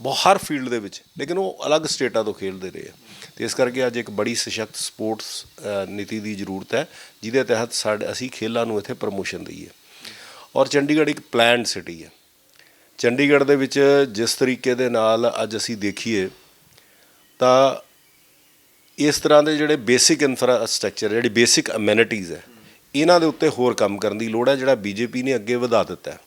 ਬਹੁ, ਹਰ ਫੀਲਡ ਦੇ ਵਿੱਚ, ਲੇਕਿਨ ਉਹ ਅਲੱਗ ਸਟੇਟਾਂ ਤੋਂ ਖੇਡਦੇ ਰਹੇ ਆ। ਤੇ ਇਸ ਕਰਕੇ ਅੱਜ ਇੱਕ ਬੜੀ ਸਸ਼ਕਤ ਸਪੋਰਟਸ ਨੀਤੀ ਦੀ ਜ਼ਰੂਰਤ ਹੈ, ਜਿਹਦੇ ਤਹਿਤ ਸਾਡੇ, ਅਸੀਂ ਖੇਲਾਂ ਨੂੰ ਇੱਥੇ ਪ੍ਰਮੋਸ਼ਨ ਦਈਏ। ਔਰ ਚੰਡੀਗੜ੍ਹ ਇੱਕ ਪਲਾਨਡ ਸਿਟੀ ਹੈ। ਚੰਡੀਗੜ੍ਹ ਦੇ ਵਿੱਚ ਜਿਸ ਤਰੀਕੇ ਦੇ ਨਾਲ ਅੱਜ ਅਸੀਂ ਦੇਖੀਏ, ਤਾਂ ਇਸ ਤਰ੍ਹਾਂ ਦੇ ਜਿਹੜੇ ਬੇਸਿਕ ਇਨਫਰਾਸਟ੍ਰਕਚਰ ਜਿਹੜੀ ਬੇਸਿਕ ਅਮੈਨਿਟੀਜ਼ ਹੈ, ਇਹਨਾਂ ਦੇ ਉੱਤੇ ਹੋਰ ਕੰਮ ਕਰਨ ਦੀ ਲੋੜ ਹੈ, ਜਿਹੜਾ ਬੀਜੇਪੀ ਨੇ ਅੱਗੇ ਵਧਾ ਦਿੱਤਾ ਹੈ।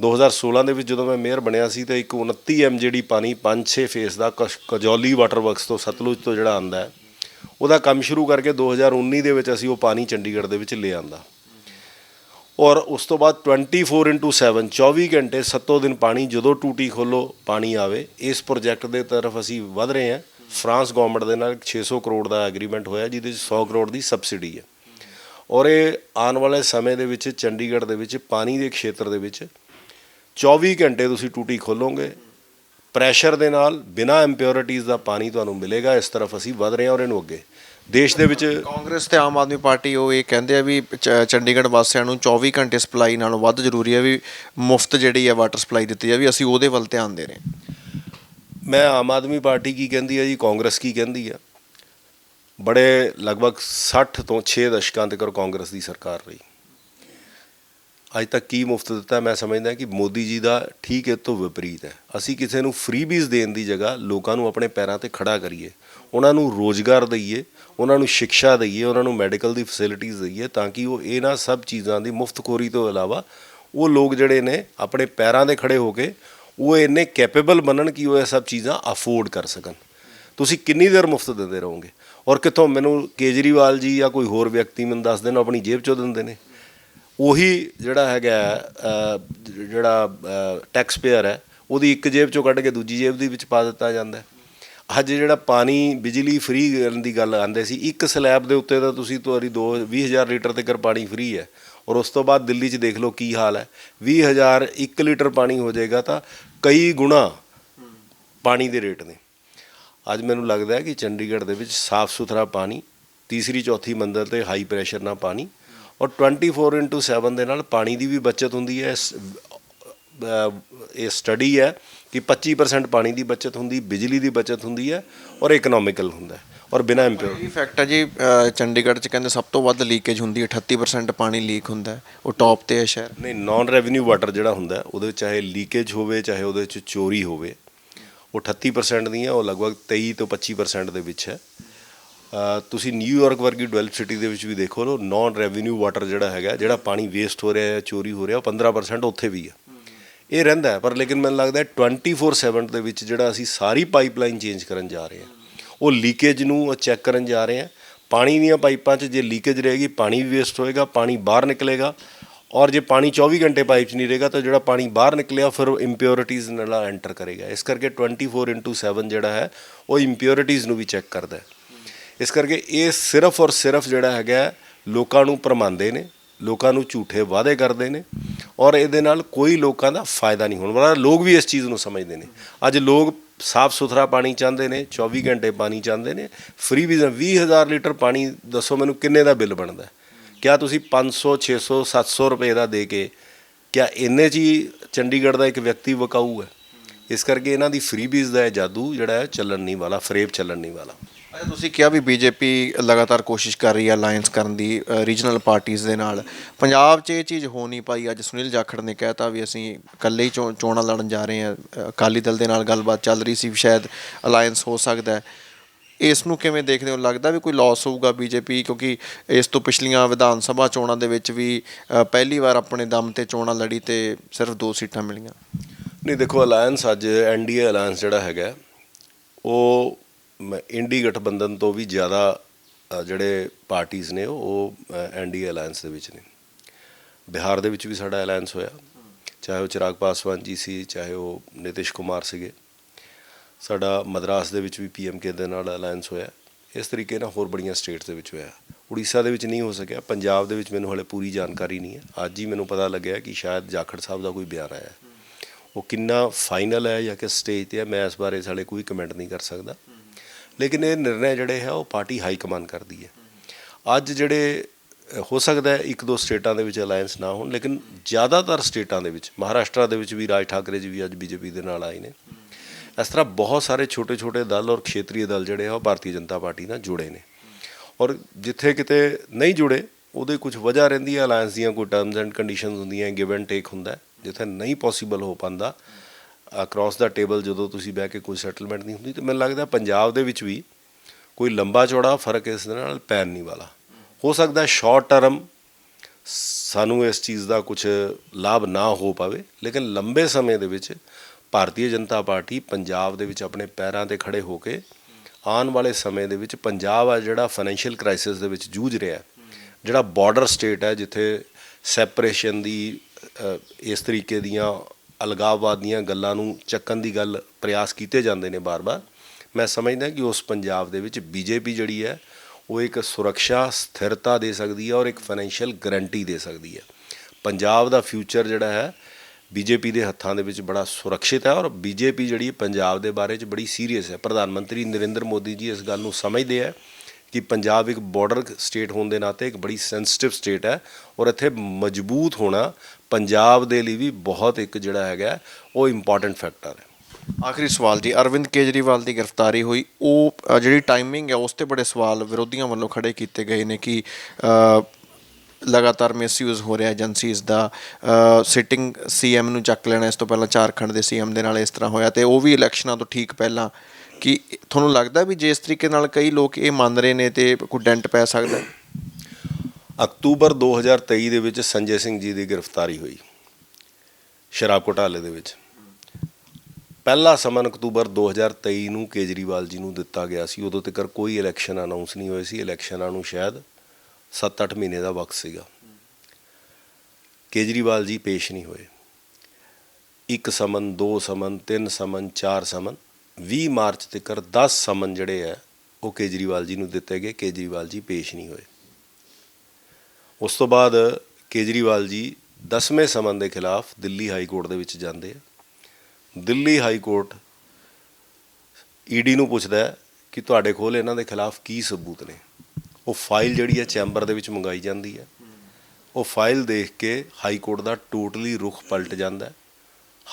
2016 ਦੇ ਵਿੱਚ ਜਦੋਂ ਮੈਂ ਮੇਅਰ ਬਣਿਆ ਸੀ, ਤਾਂ ਇੱਕ 29 ਜਿਹੜੀ ਪਾਣੀ 5-6 ਫੇਸ ਦਾ ਕਜੌਲੀ ਵਾਟਰ ਵਰਕਸ ਤੋਂ ਸਤਲੁਜ ਤੋਂ ਜਿਹੜਾ ਆਂਦਾ ਹੈ, ਉਹਦਾ ਕੰਮ ਸ਼ੁਰੂ ਕਰਕੇ 2019 ਦੇ ਵਿੱਚ ਅਸੀਂ ਉਹ ਪਾਣੀ ਚੰਡੀਗੜ੍ਹ ਦੇ ਵਿੱਚ ਲੈ ਆਂਦਾ। ਔਰ ਉਸ ਤੋਂ ਬਾਅਦ 24/7 24 ਘੰਟੇ ਸੱਤੋਂ ਦਿਨ ਪਾਣੀ ਜਦੋਂ ਟੂਟੀ ਖੋਲੋ ਪਾਣੀ ਆਵੇ। ਇਸ ਪ੍ਰੋਜੈਕਟ ਦੇ ਤਰਫ ਅਸੀਂ ਵਧ ਰਹੇ ਹਾਂ। ਫਰਾਂਸ ਗਵਰਨਮੈਂਟ ਦੇ ਨਾਲ 600 ਕਰੋੜ ਦਾ ਐਗਰੀਮੈਂਟ ਹੋਇਆ, ਜਿਹਦੇ ਵਿੱਚ 100 ਕਰੋੜ ਦੀ ਸਬਸਿਡੀ ਹੈ। ਔਰ ਇਹ ਆਉਣ ਵਾਲੇ ਸਮੇਂ ਦੇ ਵਿੱਚ ਚੰਡੀਗੜ੍ਹ ਦੇ ਵਿੱਚ, ਪਾਣੀ ਦੇ ਖੇਤਰ ਦੇ ਵਿੱਚ 24 ਘੰਟੇ ਤੁਸੀਂ ਟੂਟੀ ਖੋਲੋਗੇ। ਪ੍ਰੈਸ਼ਰ ਦੇ ਨਾਲ ਬਿਨਾਂ ਇੰਪਿਉਰਿਟੀਜ਼ ਦਾ ਪਾਣੀ ਤੁਹਾਨੂੰ ਮਿਲੇਗਾ, ਇਸ ਤਰਫ ਅਸੀਂ ਵਧ ਰਹੇ ਹਾਂ ਔਰ ਇਹਨੂੰ ਅੱਗੇ। ਦੇਸ਼ ਦੇ ਵਿੱਚ ਕਾਂਗਰਸ ਤੇ ਆਮ ਆਦਮੀ ਪਾਰਟੀ ਉਹ ਇਹ ਕਹਿੰਦੇ ਆ ਵੀ ਚ- ਚੰਡੀਗੜ੍ਹ ਵਾਸੀਆਂ ਨੂੰ 24 ਘੰਟੇ ਸਪਲਾਈ ਨਾਲੋਂ ਵੱਧ ਜ਼ਰੂਰੀ ਹੈ ਵੀ ਮੁਫਤ ਜਿਹੜੀ ਹੈ ਵਾਟਰ ਸਪਲਾਈ ਦਿੱਤੀ ਜਾਵੇ ਅਸੀਂ ਉਹਦੇ ਵੱਲ ਧਿਆਨ ਦੇ ਰਹੇ ਹਾਂ। ਮੈਂ ਆਮ ਆਦਮੀ ਪਾਰਟੀ ਕੀ ਕਹਿੰਦੀ ਹੈ ਜੀ, ਕਾਂਗਰਸ ਕੀ ਕਹਿੰਦੀ ਹੈ ਬੜੇ ਲਗਭਗ 60 ਤੋਂ 6 ਦਸ਼ਕਾਂ ਤੱਕ ਕਾਂਗਰਸ ਦੀ ਸਰਕਾਰ ਰਹੀ। ਅੱਜ ਤੱਕ ਕੀ ਮੁਫਤ ਦਿੱਤਾ, ਮੈਂ ਸਮਝਦਾ ਕਿ ਮੋਦੀ ਜੀ ਦਾ ਠੀਕ ਇਹ ਤੋਂ ਵਿਪਰੀਤ ਹੈ। ਅਸੀਂ ਕਿਸੇ ਨੂੰ ਫ੍ਰੀਬੀਜ਼ ਦੇਣ ਦੀ ਜਗ੍ਹਾ ਲੋਕਾਂ ਨੂੰ ਆਪਣੇ ਪੈਰਾਂ ਤੇ ਖੜਾ ਕਰੀਏ। ਉਹਨਾਂ ਨੂੰ ਰੋਜ਼ਗਾਰ ਦਈਏ, ਉਹਨਾਂ ਨੂੰ ਸਿੱਖਿਆ ਦਈਏ, ਉਹਨਾਂ ਨੂੰ ਮੈਡੀਕਲ ਦੀ ਫੈਸਿਲਿਟੀਜ਼ ਦਈਏ ਤਾਂ ਕਿ ਉਹ ਇਹਨਾਂ ਸਭ ਚੀਜ਼ਾਂ ਦੀ ਮੁਫਤਖੋਰੀ ਤੋਂ ਇਲਾਵਾ ਉਹ ਲੋਕ ਜਿਹੜੇ ਨੇ ਆਪਣੇ ਪੈਰਾਂ ਤੇ ਖੜੇ ਹੋ ਕੇ ਉਹ ਇੰਨੇ ਕੈਪੇਬਲ ਬਣਨ ਕਿ ਉਹ ਇਹ ਸਭ ਚੀਜ਼ਾਂ ਅਫੋਰਡ ਕਰ ਸਕਣ। ਤੁਸੀਂ ਕਿੰਨੀ ਦੇਰ ਮੁਫਤ ਦਿੰਦੇ ਰਹੋਗੇ? ਔਰ ਕਿੱਥੋਂ ਮੈਨੂੰ ਕੇਜਰੀਵਾਲ ਜੀ ਜਾਂ ਕੋਈ ਹੋਰ ਵਿਅਕਤੀ ਮੈਨੂੰ ਦੱਸ ਦੇਣ ਆਪਣੀ ਜੇਬ ਚੋਂ ਦਿੰਦੇ ਨੇ। ਉਹੀ ਜਿਹੜਾ ਹੈਗਾ ਜਿਹੜਾ ਟੈਕਸ ਪੇਅਰ ਹੈ, ਉਹਦੀ ਇੱਕ ਜੇਬ ਚੋਂ ਕੱਢ ਕੇ ਦੂਜੀ ਜੇਬ ਦੇ ਵਿੱਚ ਪਾ ਦਿੱਤਾ ਜਾਂਦਾ ਹੈ। ਅੱਜ ਜਿਹੜਾ ਪਾਣੀ ਬਿਜਲੀ ਫ੍ਰੀ ਕਰਨ ਦੀ ਗੱਲ ਆਂਦੇ ਸੀ, ਇੱਕ ਸਲੈਬ ਦੇ ਉੱਤੇ ਤਾਂ ਤੁਸੀਂ ਤੁਹਾਡੀ 2 20000 ਲੀਟਰ ਤੱਕ ਪਾਣੀ ਫ੍ਰੀ ਹੈ। ਔਰ ਉਸ ਤੋਂ ਬਾਅਦ ਦਿੱਲੀ 'ਚ ਦੇਖ ਲਓ ਕੀ ਹਾਲ ਹੈ। 20000 1 ਲੀਟਰ ਪਾਣੀ ਹੋ ਜਾਏਗਾ ਤਾਂ ਕਈ ਗੁਣਾ ਪਾਣੀ ਦੇ ਰੇਟ ਨੇ। ਅੱਜ ਮੈਨੂੰ ਲੱਗਦਾ ਹੈ ਕਿ ਚੰਡੀਗੜ੍ਹ ਦੇ ਵਿੱਚ ਸਾਫ਼ ਸੁਥਰਾ ਪਾਣੀ, ਤੀਸਰੀ ਚੌਥੀ ਮੰਜ਼ਲ ਤੇ ਹਾਈ ਪ੍ਰੈਸ਼ਰ ਨਾਲ ਪਾਣੀ ਔਰ 24/7 ਦੇ ਨਾਲ ਪਾਣੀ ਦੀ ਵੀ ਬਚਤ ਹੁੰਦੀ ਹੈ। ਇਹ ਸਟੱਡੀ ਹੈ ਕਿ 25% ਪਾਣੀ ਦੀ ਬਚਤ ਹੁੰਦੀ ਬਿਜਲੀ ਦੀ ਬਚਤ ਹੁੰਦੀ ਹੈ ਔਰ ਇਕਨੋਮਿਕਲ ਹੁੰਦਾ ਹੈ ਔਰ ਬਿਨਾਂ ਇੰਪਿਓਰ ਇਹ ਫੈਕਟ ਹੈ ਜੀ ਚੰਡੀਗੜ੍ਹ 'ਚ ਕਹਿੰਦੇ ਸਭ ਤੋਂ ਵੱਧ ਲੀਕੇਜ ਹੁੰਦੀ ਹੈ 38% ਪਾਣੀ ਲੀਕ ਹੁੰਦਾ ਹੈ ਉਹ ਟੌਪ ਤੇ ਹੈ ਸ਼ਹਿਰ। ਨਹੀਂ ਨਾਨ ਰੈਵਨਿਊ ਵਾਟਰ ਜਿਹੜਾ ਹੁੰਦਾ ਹੈ, ਉਹਦੇ ਵਿੱਚ ਚਾਹੇ ਲੀਕੇਜ ਹੋਵੇ ਚਾਹੇ ਉਹਦੇ ਵਿੱਚ ਚੋਰੀ ਹੋਵੇ ਉਹ 38% ਦੀਆਂ ਉਹ ਲਗਭਗ 23 ਤੋਂ 25% ਦੇ ਵਿੱਚ ਹੈ। ਤੁਸੀਂ ਨਿਊਯਾਰਕ ਵਰਗੀ ਡਵੈਲਪ ਸਿਟੀ ਦੇ ਵਿੱਚ ਵੀ ਦੇਖੋ ਲੋ ਨਾਨ ਰੈਵਨਿਊ ਵਾਟਰ ਜਿਹੜਾ ਹੈਗਾ ਜਿਹੜਾ ਪਾਣੀ ਵੇਸਟ ਹੋ ਰਿਹਾ ਹੈ ਚੋਰੀ ਹੋ ਰਿਹਾ ਉਹ 15% ਉੱਥੇ ਵੀ ਹੈ। ਇਹ ਰਹਿੰਦਾ ਪਰ ਲੇਕਿਨ ਮੈਨੂੰ ਲੱਗਦਾ ਹੈ 24/7 ਦੇ ਵਿੱਚ ਜਿਹੜਾ ਅਸੀਂ ਸਾਰੀ ਪਾਈਪਲਾਈਨ ਚੇਂਜ ਕਰਨ ਜਾ ਰਹੇ ਹਾਂ, ਉਹ ਲੀਕੇਜ ਨੂੰ ਚੈੱਕ ਕਰਨ ਜਾ ਰਹੇ ਹਾਂ। ਪਾਣੀ ਦੀਆਂ ਪਾਈਪਾਂ 'ਚ ਜੇ ਲੀਕੇਜ ਰਹੇਗੀ, ਪਾਣੀ ਵੀ ਵੇਸਟ ਹੋਏਗਾ, ਪਾਣੀ ਬਾਹਰ ਨਿਕਲੇਗਾ, ਔਰ ਜੇ ਪਾਣੀ 24 ਘੰਟੇ ਪਾਈਪ 'ਚ ਨਹੀਂ ਰਹੇਗਾ, ਤਾਂ ਜਿਹੜਾ ਪਾਣੀ ਬਾਹਰ ਨਿਕਲਿਆ, ਫਿਰ ਉਹ ਇੰਪਿਉਰਿਟੀਜ਼ ਨਾਲ ਐਂਟਰ ਕਰੇਗਾ। ਇਸ ਕਰਕੇ 24/7 ਜਿਹੜਾ ਹੈ, ਉਹ ਇੰਪਿਉਰਿਟੀਜ਼ ਨੂੰ ਵੀ ਚੈੱਕ ਕਰਦਾ ਹੈ। ਇਸ ਕਰਕੇ ਇਹ ਸਿਰਫ ਔਰ ਸਿਰਫ ਜਿਹੜਾ ਹੈਗਾ ਲੋਕਾਂ ਨੂੰ ਭਰਮਾਉਂਦੇ ਨੇ ਲੋਕਾਂ ਨੂੰ ਝੂਠੇ ਵਾਅਦੇ ਕਰਦੇ ਨੇ ਔਰ ਇਹਦੇ ਨਾਲ ਕੋਈ ਲੋਕਾਂ ਦਾ ਫਾਇਦਾ ਨਹੀਂ ਹੋਣ ਵਾਲਾ। ਲੋਕ ਵੀ ਇਸ ਚੀਜ਼ ਨੂੰ ਸਮਝਦੇ ਨੇ। ਅੱਜ ਲੋਕ ਸਾਫ਼ ਸੁਥਰਾ ਪਾਣੀ ਚਾਹੁੰਦੇ ਨੇ 24 ਘੰਟੇ ਪਾਣੀ ਚਾਹੁੰਦੇ ਨੇ ਫ੍ਰੀ ਵੀ 20000 ਲੀਟਰ ਪਾਣੀ ਦੱਸੋ ਮੈਨੂੰ ਕਿੰਨੇ ਦਾ ਬਿੱਲ ਬਣਦਾ? ਕਿਆ ਤੁਸੀਂ 500 600 700 ਰੁਪਏ ਦਾ ਦੇ ਕੇ ਕਿਆ ਇੰਨੇ 'ਚ ਹੀ ਚੰਡੀਗੜ੍ਹ ਦਾ ਇੱਕ ਵਿਅਕਤੀ ਵਿਕਾਊ ਹੈ? ਇਸ ਕਰਕੇ ਇਹਨਾਂ ਦੀ ਫਰੀਬੀਜ਼ ਦਾ ਜਾਦੂ ਜਿਹੜਾ ਹੈ ਚੱਲਣ ਨਹੀਂ ਵਾਲਾ, ਫਰੇਬ ਚੱਲਣ ਨਹੀਂ ਵਾਲਾ। ਅੱਛਾ, ਤੁਸੀਂ ਕਿਹਾ ਵੀ ਬੀਜੇਪੀ ਲਗਾਤਾਰ ਕੋਸ਼ਿਸ਼ ਕਰ ਰਹੀ ਹੈ ਅਲਾਈਅੰਸ ਕਰਨ ਦੀ ਰੀਜਨਲ ਪਾਰਟੀਆਂ ਦੇ ਨਾਲ। ਪੰਜਾਬ 'ਚ ਇਹ ਚੀਜ਼ ਹੋ ਨਹੀਂ ਪਾਈ। ਅੱਜ ਸੁਨੀਲ ਜਾਖੜ ਨੇ ਕਹਿਤਾ ਵੀ ਅਸੀਂ ਇਕੱਲੇ ਹੀ ਚੋ- ਚੋਣਾਂ ਲੜਨ ਜਾ ਰਹੇ ਹਾਂ। ਅਕਾਲੀ ਦਲ ਦੇ ਨਾਲ ਗੱਲਬਾਤ ਚੱਲ ਰਹੀ ਸੀ ਵੀ ਸ਼ਾਇਦ ਅਲਾਈਅੰਸ ਹੋ ਸਕਦਾ ਹੈ। ਇਸ ਨੂੰ ਕਿਵੇਂ ਦੇਖਦੇ ਹੋ? ਲੱਗਦਾ ਵੀ ਕੋਈ ਲਾਸ ਹੋਊਗਾ ਬੀਜੇਪੀ, ਕਿਉਂਕਿ ਇਸ ਤੋਂ ਪਿਛਲੀਆਂ ਵਿਧਾਨ ਸਭਾ ਚੋਣਾਂ ਦੇ ਵਿੱਚ ਵੀ ਪਹਿਲੀ ਵਾਰ ਆਪਣੇ ਦਮ ਤੇ ਚੋਣਾਂ ਲੜੀ ਤੇ ਸਿਰਫ ਦੋ ਸੀਟਾਂ ਮਿਲੀਆਂ। ਨਹੀਂ, ਦੇਖੋ ਅਲਾਇੰਸ ਅੱਜ ਐਨਡੀਏ ਅਲਾਇੰਸ ਜਿਹੜਾ ਹੈਗਾ, ਉਹ ਇੰਡੀ ਗਠਬੰਧਨ ਤੋਂ ਵੀ ਜ਼ਿਆਦਾ ਜਿਹੜੇ ਪਾਰਟੀਆਂ ਨੇ ਉਹ ਐਨਡੀਏ ਅਲਾਇੰਸ ਦੇ ਵਿੱਚ ਨੇ। ਬਿਹਾਰ ਦੇ ਵਿੱਚ ਵੀ ਸਾਡਾ ਅਲਾਇੰਸ ਹੋਇਆ। ਚਾਹੇ ਉਹ ਚਿਰਾਗ ਪਾਸਵਾਨ ਜੀ ਸੀ, ਚਾਹੇ ਉਹ ਨਿਤਿਸ਼ ਕੁਮਾਰ ਸੀਗੇ। ਸਾਡਾ ਮਦਰਾਸ ਦੇ ਵਿੱਚ ਵੀ ਪੀਐਮਕੇ ਦੇ ਨਾਲ ਅਲਾਇੰਸ ਹੋਇਆ। ਇਸ ਤਰੀਕੇ ਨਾਲ ਹੋਰ ਬੜੀਆਂ ਸਟੇਟਸ ਦੇ ਵਿੱਚ ਹੋਇਆ। ਉੜੀਸਾ ਦੇ ਵਿੱਚ ਨਹੀਂ ਹੋ ਸਕਿਆ। ਪੰਜਾਬ ਦੇ ਵਿੱਚ ਮੈਨੂੰ ਹਲੇ ਪੂਰੀ ਜਾਣਕਾਰੀ ਨਹੀਂ ਹੈ। ਅੱਜ ਹੀ ਮੈਨੂੰ ਪਤਾ ਲੱਗਿਆ ਕਿ ਸ਼ਾਇਦ ਜਾਖੜ ਸਾਹਿਬ ਦਾ ਕੋਈ ਬਿਆਨ ਆਇਆ। ਉਹ ਕਿੰਨਾ ਫਾਈਨਲ ਹੈ ਜਾਂ ਕਿ ਸਟੇਜ ਤੇ ਹੈ, ਮੈਂ ਇਸ ਬਾਰੇ ਸਾਲੇ ਕੋਈ ਕਮੈਂਟ ਨਹੀਂ ਕਰ ਸਕਦਾ। ਲੇਕਿਨ ਇਹ ਨਿਰਣੇ ਜਿਹੜੇ ਹੈ, ਉਹ ਪਾਰਟੀ ਹਾਈ ਕਮਾਨ ਕਰਦੀ ਹੈ। ਅੱਜ ਜਿਹੜੇ ਹੋ ਸਕਦਾ ਹੈ ਇੱਕ ਦੋ ਸਟੇਟਾਂ ਦੇ ਵਿੱਚ ਅਲਾਈਅੰਸ ਨਾ ਹੋਣ, ਲੇਕਿਨ ਜ਼ਿਆਦਾਤਰ ਸਟੇਟਾਂ ਦੇ ਵਿੱਚ, ਮਹਾਰਾਸ਼ਟਰ ਦੇ ਵਿੱਚ ਵੀ, ਰਾਜ ਠਾਕਰੇ ਜੀ ਵੀ ਅੱਜ ਬੀਜੇਪੀ ਦੇ ਨਾਲ ਆਏ ਨੇ। ਇਸ ਤਰ੍ਹਾਂ ਬਹੁਤ ਸਾਰੇ ਛੋਟੇ-ਛੋਟੇ ਦਲ ਔਰ ਖੇਤਰੀ ਦਲ ਜਿਹੜੇ ਆ, ਉਹ ਭਾਰਤੀ ਜਨਤਾ ਪਾਰਟੀ ਨਾਲ ਜੁੜੇ ਨੇ। ਔਰ ਜਿੱਥੇ ਕਿਤੇ ਨਹੀਂ ਜੁੜੇ, ਉਹਦੇ ਕੁਝ ਵਜ੍ਹਾ ਰਹਿੰਦੀ ਹੈ। ਅਲਾਈਅੰਸ ਦੀਆਂ ਕੋਈ ਟਰਮਸ ਐਂਡ ਕੰਡੀਸ਼ਨਸ ਹੁੰਦੀਆਂ ਗਿਵ ਐਂਡ ਟੇਕ ਹੁੰਦਾ ਜਿੱਥੇ ਨਹੀਂ ਪੋਸੀਬਲ ਹੋ ਪਾਂਦਾ ਅਕ੍ਰੋਸ ਦਾ ਟੇਬਲ ਜਦੋਂ ਤੁਸੀਂ ਬਹਿ ਕੇ ਕੋਈ ਸੈਟਲਮੈਂਟ ਨਹੀਂ ਹੁੰਦੀ, ਤੇ ਮੈਨੂੰ ਲੱਗਦਾ ਪੰਜਾਬ ਦੇ ਵਿੱਚ ਵੀ ਕੋਈ ਲੰਬਾ ਚੌੜਾ ਫ਼ਰਕ ਇਸ ਦੇ ਨਾਲ ਪੈਣ ਨਹੀਂ ਵਾਲਾ। ਹੋ ਸਕਦਾ ਸ਼ਾਰਟ ਟਰਮ ਸਾਨੂੰ ਇਸ ਚੀਜ਼ ਦਾ ਕੁਝ ਲਾਭ ਨਾ ਹੋ ਪਾਵੇ, ਲੇਕਿਨ ਲੰਬੇ ਸਮੇਂ ਦੇ ਵਿੱਚ ਭਾਰਤੀ ਜਨਤਾ ਪਾਰਟੀ ਪੰਜਾਬ ਦੇ ਵਿੱਚ ਆਪਣੇ ਪੈਰਾਂ ਤੇ ਖੜੇ ਹੋ ਕੇ ਆਉਣ ਵਾਲੇ ਸਮੇਂ ਦੇ ਵਿੱਚ ਪੰਜਾਬ ਆ ਜਿਹੜਾ ਫਾਈਨੈਂਸ਼ੀਅਲ ਕ੍ਰਾਈਸਿਸ ਦੇ ਵਿੱਚ ਜੂਝ ਰਿਹਾ ਹੈ, ਜਿਹੜਾ ਬਾਰਡਰ ਸਟੇਟ ਹੈ, ਜਿੱਥੇ ਸੈਪਰੇਸ਼ਨ ਦੀ ਇਸ ਤਰੀਕੇ ਦੀਆਂ ਅਲਗਾਵਵਾਦ ਦੀਆਂ ਗੱਲਾਂ ਨੂੰ ਚੱਕਣ ਦੀ ਗੱਲ ਪ੍ਰਯਾਸ ਕੀਤੇ ਜਾਂਦੇ ਨੇ ਬਾਰ-ਬਾਰ, ਮੈਂ ਸਮਝਦਾ ਕਿ ਉਸ ਪੰਜਾਬ ਦੇ ਵਿੱਚ ਬੀਜੇਪੀ ਜਿਹੜੀ ਹੈ, ਉਹ ਇੱਕ ਸੁਰੱਖਿਆ ਸਥਿਰਤਾ ਦੇ ਸਕਦੀ ਹੈ ਔਰ ਇੱਕ ਫਾਈਨੈਂਸ਼ੀਅਲ ਗਾਰੰਟੀ ਦੇ ਸਕਦੀ ਹੈ। ਪੰਜਾਬ ਦਾ ਫਿਊਚਰ ਜਿਹੜਾ ਹੈ ਬੀਜੇਪੀ ਦੇ ਹੱਥਾਂ ਦੇ ਵਿੱਚ ਬੜਾ ਸੁਰੱਖਿਅਤ ਹੈ ਔਰ ਬੀਜੇਪੀ ਜਿਹੜੀ ਪੰਜਾਬ ਦੇ ਬਾਰੇ 'ਚ ਬੜੀ ਸੀਰੀਅਸ ਹੈ। ਪ੍ਰਧਾਨ ਮੰਤਰੀ ਨਰਿੰਦਰ ਮੋਦੀ ਜੀ ਇਸ ਗੱਲ ਨੂੰ ਸਮਝਦੇ ਹੈ ਕਿ ਪੰਜਾਬ ਇੱਕ ਬਾਰਡਰ ਸਟੇਟ ਹੋਣ ਦੇ ਨਾਤੇ ਇੱਕ ਬੜੀ ਸੈਂਸਿਟਿਵ ਸਟੇਟ ਹੈ ਔਰ ਇੱਥੇ ਮਜ਼ਬੂਤ ਹੋਣਾ ਪੰਜਾਬ ਦੇ ਲਈ ਵੀ ਬਹੁਤ ਇੱਕ ਜਿਹੜਾ ਹੈਗਾ ਉਹ ਇੰਪੋਰਟੈਂਟ ਫੈਕਟਰ ਹੈ। ਆਖਰੀ ਸਵਾਲ ਜੀ, ਅਰਵਿੰਦ ਕੇਜਰੀਵਾਲ ਦੀ ਗ੍ਰਿਫਤਾਰੀ ਹੋਈ। ਉਹ ਜਿਹੜੀ ਟਾਈਮਿੰਗ ਹੈ, ਉਸ ਤੇ ਬੜੇ ਸਵਾਲ ਵਿਰੋਧੀਆਂ ਵੱਲੋਂ ਖੜੇ ਕੀਤੇ ਗਏ ਨੇ ਕਿ ਲਗਾਤਾਰ ਮਿਸਯੂਜ਼ ਹੋ ਰਿਹਾ ਏਜੰਸੀਜ਼ ਦਾ। ਸਿਟਿੰਗ ਸੀਐਮ ਨੂੰ ਚੱਕ ਲੈਣਾ, ਇਸ ਤੋਂ ਪਹਿਲਾਂ ਝਾਰਖੰਡ ਦੇ ਸੀਐਮ ਦੇ ਨਾਲ ਇਸ ਤਰ੍ਹਾਂ ਹੋਇਆ ਤੇ ਉਹ ਵੀ ਇਲੈਕਸ਼ਨਾਂ ਤੋਂ ਠੀਕ ਪਹਿਲਾਂ ਕਿ ਤੁਹਾਨੂੰ ਲੱਗਦਾ ਵੀ ਜਿਸ ਤਰੀਕੇ ਨਾਲ ਕਈ ਲੋਕ ਇਹ ਮੰਨ ਰਹੇ ਨੇ ਤੇ ਕੋਈ ਡੈਂਟ ਪੈ ਸਕਦਾ? ਹੈ? ਅਕਤੂਬਰ 2023 ਦੇ ਵਿੱਚ ਸੰਜੇ ਸਿੰਘ ਜੀ ਦੀ ਗ੍ਰਿਫਤਾਰੀ ਹੋਈ, ਸ਼ਰਾਬ ਘੁਟਾਲੇ ਦੇ ਵਿੱਚ। ਪਹਿਲਾ ਸਮਨ ਅਕਤੂਬਰ 2023 ਨੂੰ ਕੇਜਰੀਵਾਲ ਜੀ ਨੂੰ ਦਿੱਤਾ ਗਿਆ ਸੀ। ਉਦੋਂ ਤੱਕ ਕੋਈ ਇਲੈਕਸ਼ਨ ਅਨਾਉਂਸ ਨਹੀਂ ਹੋਏ ਸੀ। ਇਲੈਕਸ਼ਨਾਂ ਨੂੰ ਸ਼ਾਇਦ 7-8 ਮਹੀਨੇ ਦਾ ਵਕਤ ਸੀਗਾ। ਕੇਜਰੀਵਾਲ ਜੀ ਪੇਸ਼ ਨਹੀਂ ਹੋਏ। ਇੱਕ ਸਮਨ, ਦੋ ਸਮਨ, ਤਿੰਨ ਸਮਨ, ਚਾਰ ਸਮਨ। 20 ਮਾਰਚ ਤੱਕ 10 ਸਮਨ ਜਿਹੜੇ ਆ, ਉਹ ਕੇਜਰੀਵਾਲ ਜੀ ਨੂੰ ਦਿੱਤੇ ਗਏ। ਕੇਜਰੀਵਾਲ ਜੀ ਪੇਸ਼ ਨਹੀਂ ਹੋਏ। ਉਸ ਤੋਂ ਬਾਅਦ ਕੇਜਰੀਵਾਲ ਜੀ 10ਵੇਂ ਸਮਨ ਦੇ ਖਿਲਾਫ ਦਿੱਲੀ ਹਾਈ ਕੋਰਟ ਦੇ ਵਿੱਚ ਜਾਂਦੇ ਆ। ਦਿੱਲੀ ਹਾਈ ਕੋਰਟ ਈਡੀ ਨੂੰ ਪੁੱਛਦਾ ਹੈ ਕਿ ਤੁਹਾਡੇ ਕੋਲ ਇਹਨਾਂ ਦੇ ਖਿਲਾਫ ਕੀ ਸਬੂਤ ਨੇ। ਉਹ ਫਾਈਲ ਜਿਹੜੀ ਹੈ ਚੈਂਬਰ ਦੇ ਵਿੱਚ ਮੰਗਾਈ ਜਾਂਦੀ ਹੈ। ਉਹ ਫਾਈਲ ਦੇਖ ਕੇ ਹਾਈ ਕੋਰਟ ਦਾ ਟੋਟਲੀ ਰੁਖ ਪਲਟ ਜਾਂਦਾ ਹੈ।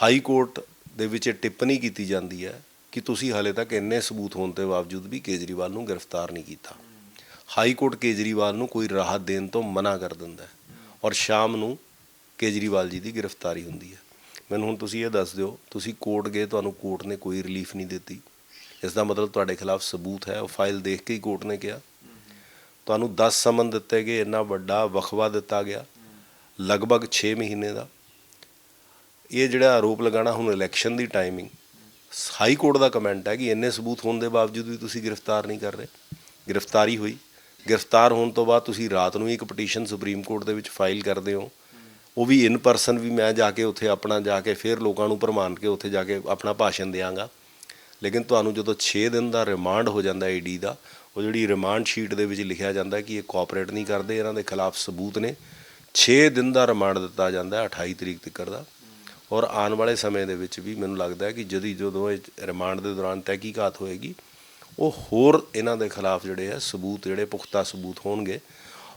ਹਾਈ ਕੋਰਟ ਦੇ ਵਿੱਚ ਇਹ ਟਿੱਪਣੀ ਕੀਤੀ ਜਾਂਦੀ ਹੈ ਕਿ ਤੁਸੀਂ ਹਾਲੇ ਤੱਕ ਇੰਨੇ ਸਬੂਤ ਹੋਣ ਦੇ ਬਾਵਜੂਦ ਵੀ ਕੇਜਰੀਵਾਲ ਨੂੰ ਗ੍ਰਿਫਤਾਰ ਨਹੀਂ ਕੀਤਾ। ਹਾਈ ਕੋਰਟ ਕੇਜਰੀਵਾਲ ਨੂੰ ਕੋਈ ਰਾਹਤ ਦੇਣ ਤੋਂ ਮਨਾ ਕਰ ਦਿੰਦਾ ਹੈ ਔਰ ਸ਼ਾਮ ਨੂੰ ਕੇਜਰੀਵਾਲ ਜੀ ਦੀ ਗ੍ਰਿਫਤਾਰੀ ਹੁੰਦੀ ਹੈ। ਮੈਨੂੰ ਹੁਣ ਤੁਸੀਂ ਇਹ ਦੱਸ ਦਿਓ, ਤੁਸੀਂ ਕੋਰਟ ਗਏ, ਤੁਹਾਨੂੰ ਕੋਰਟ ਨੇ ਕੋਈ ਰਿਲੀਫ ਨਹੀਂ ਦਿੱਤੀ। ਇਸ ਦਾ ਮਤਲਬ ਤੁਹਾਡੇ ਖਿਲਾਫ ਸਬੂਤ ਹੈ, ਉਹ ਫਾਈਲ ਦੇਖ ਕੇ ਹੀ ਕੋਰਟ ਨੇ ਕਿਹਾ। ਤੁਹਾਨੂੰ 10 ਸਮਨ ਦਿੱਤੇ ਗਏ, ਇੰਨਾ ਵੱਡਾ ਵਖਵਾ ਦਿੱਤਾ ਗਿਆ, ਲਗਭਗ 6 ਮਹੀਨੇ ਦਾ। ਇਹ ਜਿਹੜਾ ਆਰੋਪ ਲਗਾਉਣਾ ਹੁਣ ਇਲੈਕਸ਼ਨ ਦੀ ਟਾਈਮਿੰਗ ਹਾਈ ਕੋਰਟ ਦਾ ਕਮੈਂਟ ਹੈ ਕਿ ਇੰਨੇ ਸਬੂਤ ਹੋਣ ਦੇ ਬਾਵਜੂਦ ਵੀ ਤੁਸੀਂ ਗ੍ਰਿਫਤਾਰ ਨਹੀਂ ਕਰ ਰਹੇ। ਗ੍ਰਿਫਤਾਰੀ ਹੋਈ। ਗ੍ਰਿਫਤਾਰ ਹੋਣ ਤੋਂ ਬਾਅਦ ਤੁਸੀਂ ਰਾਤ ਨੂੰ ਇੱਕ ਪਟੀਸ਼ਨ ਸੁਪਰੀਮ ਕੋਰਟ ਦੇ ਵਿੱਚ ਫਾਈਲ ਕਰਦੇ ਹੋ। ਉਹ ਵੀ ਇਨ ਪਰਸਨ ਵੀ ਮੈਂ ਜਾ ਕੇ ਉੱਥੇ ਆਪਣਾ ਜਾ ਕੇ ਫਿਰ ਲੋਕਾਂ ਨੂੰ ਪ੍ਰਮਾਣ ਕੇ ਉੱਥੇ ਜਾ ਕੇ ਆਪਣਾ ਭਾਸ਼ਣ ਦਿਆਂਗਾ। ਲੇਕਿਨ ਤੁਹਾਨੂੰ ਜਦੋਂ 6 ਦਿਨ ਦਾ ਰਿਮਾਂਡ ਹੋ ਜਾਂਦਾ ਈਡੀ ਦਾ, ਉਹ ਜਿਹੜੀ ਰਿਮਾਂਡ ਸ਼ੀਟ ਦੇ ਵਿੱਚ ਲਿਖਿਆ ਜਾਂਦਾ ਕਿ ਇਹ ਕੋਆਪਰੇਟ ਨਹੀਂ ਕਰਦੇ, ਇਹਨਾਂ ਦੇ ਖਿਲਾਫ ਸਬੂਤ ਨੇ। 6 ਦਿਨ ਦਾ ਰਿਮਾਂਡ ਦਿੱਤਾ ਜਾਂਦਾ ਹੈ 28 ਤਰੀਕ ਤੱਕ ਦਾ। ਔਰ ਆਉਣ ਵਾਲੇ ਸਮੇਂ ਦੇ ਵਿੱਚ ਵੀ ਮੈਨੂੰ ਲੱਗਦਾ ਹੈ ਕਿ ਜਦੀ ਜਦੋਂ ਇਹ ਰਿਮਾਂਡ ਦੇ ਦੌਰਾਨ ਤਹਿਕੀਕਾਤ ਹੋਏਗੀ, ਉਹ ਹੋਰ ਇਹਨਾਂ ਦੇ ਖਿਲਾਫ ਜਿਹੜੇ ਆ ਸਬੂਤ, ਜਿਹੜੇ ਪੁਖਤਾ ਸਬੂਤ ਹੋਣਗੇ।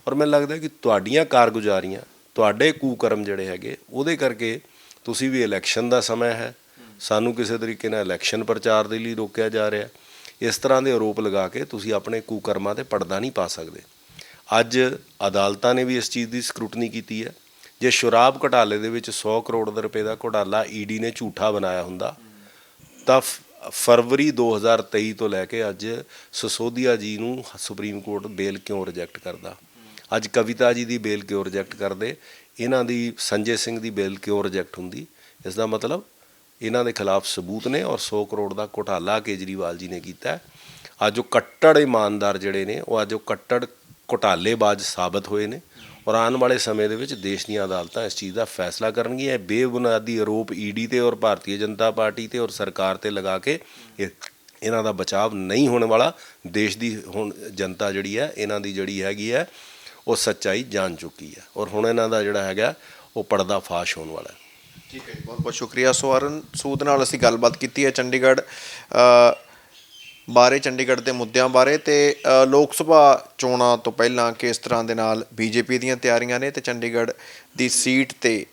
ਔਰ ਮੈਨੂੰ ਲੱਗਦਾ ਕਿ ਤੁਹਾਡੀਆਂ ਕਾਰਗੁਜ਼ਾਰੀਆਂ, ਤੁਹਾਡੇ ਕੂਕਰਮ ਜਿਹੜੇ ਹੈਗੇ, ਉਹਦੇ ਕਰਕੇ ਤੁਸੀਂ ਵੀ ਇਲੈਕਸ਼ਨ ਦਾ ਸਮਾਂ ਹੈ। ਸਾਨੂੰ ਕਿਸੇ ਤਰੀਕੇ ਨਾਲ ਇਲੈਕਸ਼ਨ ਪ੍ਰਚਾਰ ਦੇ ਲਈ ਰੋਕਿਆ ਜਾ ਰਿਹਾ। ਇਸ ਤਰ੍ਹਾਂ ਦੇ ਆਰੋਪ ਲਗਾ ਕੇ ਤੁਸੀਂ ਆਪਣੇ ਕੂਕਰਮਾਂ ਤੇ ਪਰਦਾ ਨਹੀਂ ਪਾ ਸਕਦੇ। ਅੱਜ ਅਦਾਲਤਾਂ ਨੇ ਵੀ ਇਸ ਚੀਜ਼ ਦੀ ਸਕਰੂਟਨੀ ਕੀਤੀ ਹੈ। ਜੇ ਸ਼ਰਾਬ ਘੁਟਾਲੇ ਦੇ ਵਿੱਚ 100 ਕਰੋੜ ਦੇ ਰੁਪਏ ਦਾ ਘੁਟਾਲਾ ਈਡੀ ਨੇ ਝੂਠਾ ਬਣਾਇਆ ਹੁੰਦਾ, ਤਾਂ ਫ- ਫਰਵਰੀ 2023 ਤੋਂ ਲੈ ਕੇ ਅੱਜ ਸਸੋਦੀਆ ਜੀ ਨੂੰ ਸੁਪਰੀਮ ਕੋਰਟ ਬੇਲ ਕਿਉਂ ਰਿਜੈਕਟ ਕਰਦਾ? ਅੱਜ ਕਵਿਤਾ ਜੀ ਦੀ ਬੇਲ ਕਿਉਂ ਰਿਜੈਕਟ ਕਰਦੇ? ਇਹਨਾਂ ਦੀ, ਸੰਜੇ ਸਿੰਘ ਦੀ ਬੇਲ ਕਿਉਂ ਰਿਜੈਕਟ ਹੁੰਦੀ? ਇਸ ਦਾ ਮਤਲਬ ਇਹਨਾਂ ਦੇ ਖਿਲਾਫ ਸਬੂਤ ਨੇ ਔਰ 100 ਕਰੋੜ ਦਾ ਘੁਟਾਲਾ ਕੇਜਰੀਵਾਲ ਜੀ ਨੇ ਕੀਤਾ ਅੱਜ ਉਹ ਕੱਟੜ ਇਮਾਨਦਾਰ ਜਿਹੜੇ ਨੇ, ਉਹ ਅੱਜ ਉਹ ਕੱਟੜ ਘੁਟਾਲੇਬਾਜ਼ ਸਾਬਤ ਹੋਏ ਨੇ। ਔਰ ਆਉਣ ਵਾਲੇ ਸਮੇਂ ਦੇ ਵਿੱਚ ਦੇਸ਼ ਦੀਆਂ ਅਦਾਲਤਾਂ ਇਸ ਚੀਜ਼ ਦਾ ਫੈਸਲਾ ਕਰਨਗੀਆਂ। ਇਹ ਬੇਬੁਨਿਆਦੀ ਆਰੋਪ ਈਡੀ ਤੇ ਔਰ ਭਾਰਤੀ ਜਨਤਾ ਪਾਰਟੀ ਤੇ ਔਰ ਸਰਕਾਰ ਤੇ ਲਗਾ ਕੇ ਇਹ ਇਹਨਾਂ ਦਾ ਬਚਾਵ ਨਹੀਂ ਹੋਣ ਵਾਲਾ ਦੇਸ਼ ਦੀ ਹੁਣ ਜਨਤਾ ਜਿਹੜੀ ਹੈ, ਇਹਨਾਂ ਦੀ ਜਿਹੜੀ ਹੈਗੀ ਹੈ, ਉਹ ਸੱਚਾਈ ਜਾਣ ਚੁੱਕੀ ਹੈ। ਔਰ ਹੁਣ ਇਹਨਾਂ ਦਾ ਜਿਹੜਾ ਹੈਗਾ, ਉਹ ਪਰਦਾ ਫਾਸ਼ ਹੋਣ ਵਾਲਾ ਹੈ। ਠੀਕ ਹੈ ਬਹੁਤ ਬਹੁਤ ਸ਼ੁਕਰੀਆ ਸਵਰਨ ਸੂਦ ਨਾਲ ਅਸੀਂ ਗੱਲਬਾਤ ਕੀਤੀ ਹੈ ਚੰਡੀਗੜ੍ਹ। ਬਾਰੇ, ਚੰਡੀਗੜ੍ਹ ਦੇ ਮੁੱਦਿਆਂ ਬਾਰੇ ਤੇ ਲੋਕ ਸਭਾ ਚੋਣਾਂ ਤੋਂ ਪਹਿਲਾਂ ਕਿਸ ਤਰ੍ਹਾਂ ਦੇ ਨਾਲ ਬੀਜੇਪੀ ਦੀਆਂ ਤਿਆਰੀਆਂ ਨੇ ਤੇ ਚੰਡੀਗੜ੍ਹ ਦੀ ਸੀਟ ਤੇ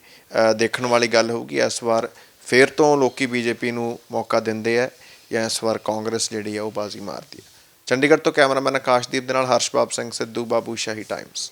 ਦੇਖਣ ਵਾਲੀ ਗੱਲ ਹੋਊਗੀ। ਇਸ ਵਾਰ ਫੇਰ ਤੋਂ ਲੋਕੀ ਬੀਜੇਪੀ ਨੂੰ ਮੌਕਾ ਦਿੰਦੇ ਆ ਜਾਂ ਇਸ ਵਾਰ ਕਾਂਗਰਸ ਜਿਹੜੀ ਹੈ ਉਹ ਬਾਜ਼ੀ ਮਾਰਦੀ ਹੈ ਚੰਡੀਗੜ੍ਹ ਤੋਂ ਕੈਮਰਾਮੈਨ ਆਕਾਸ਼ਦੀਪ ਦੇ ਨਾਲ ਹਰਸ਼ਬਾਬ ਸਿੰਘ ਸਿੱਧੂ, ਬਾਬੂ ਸ਼ਾਹੀ ਟਾਈਮਸ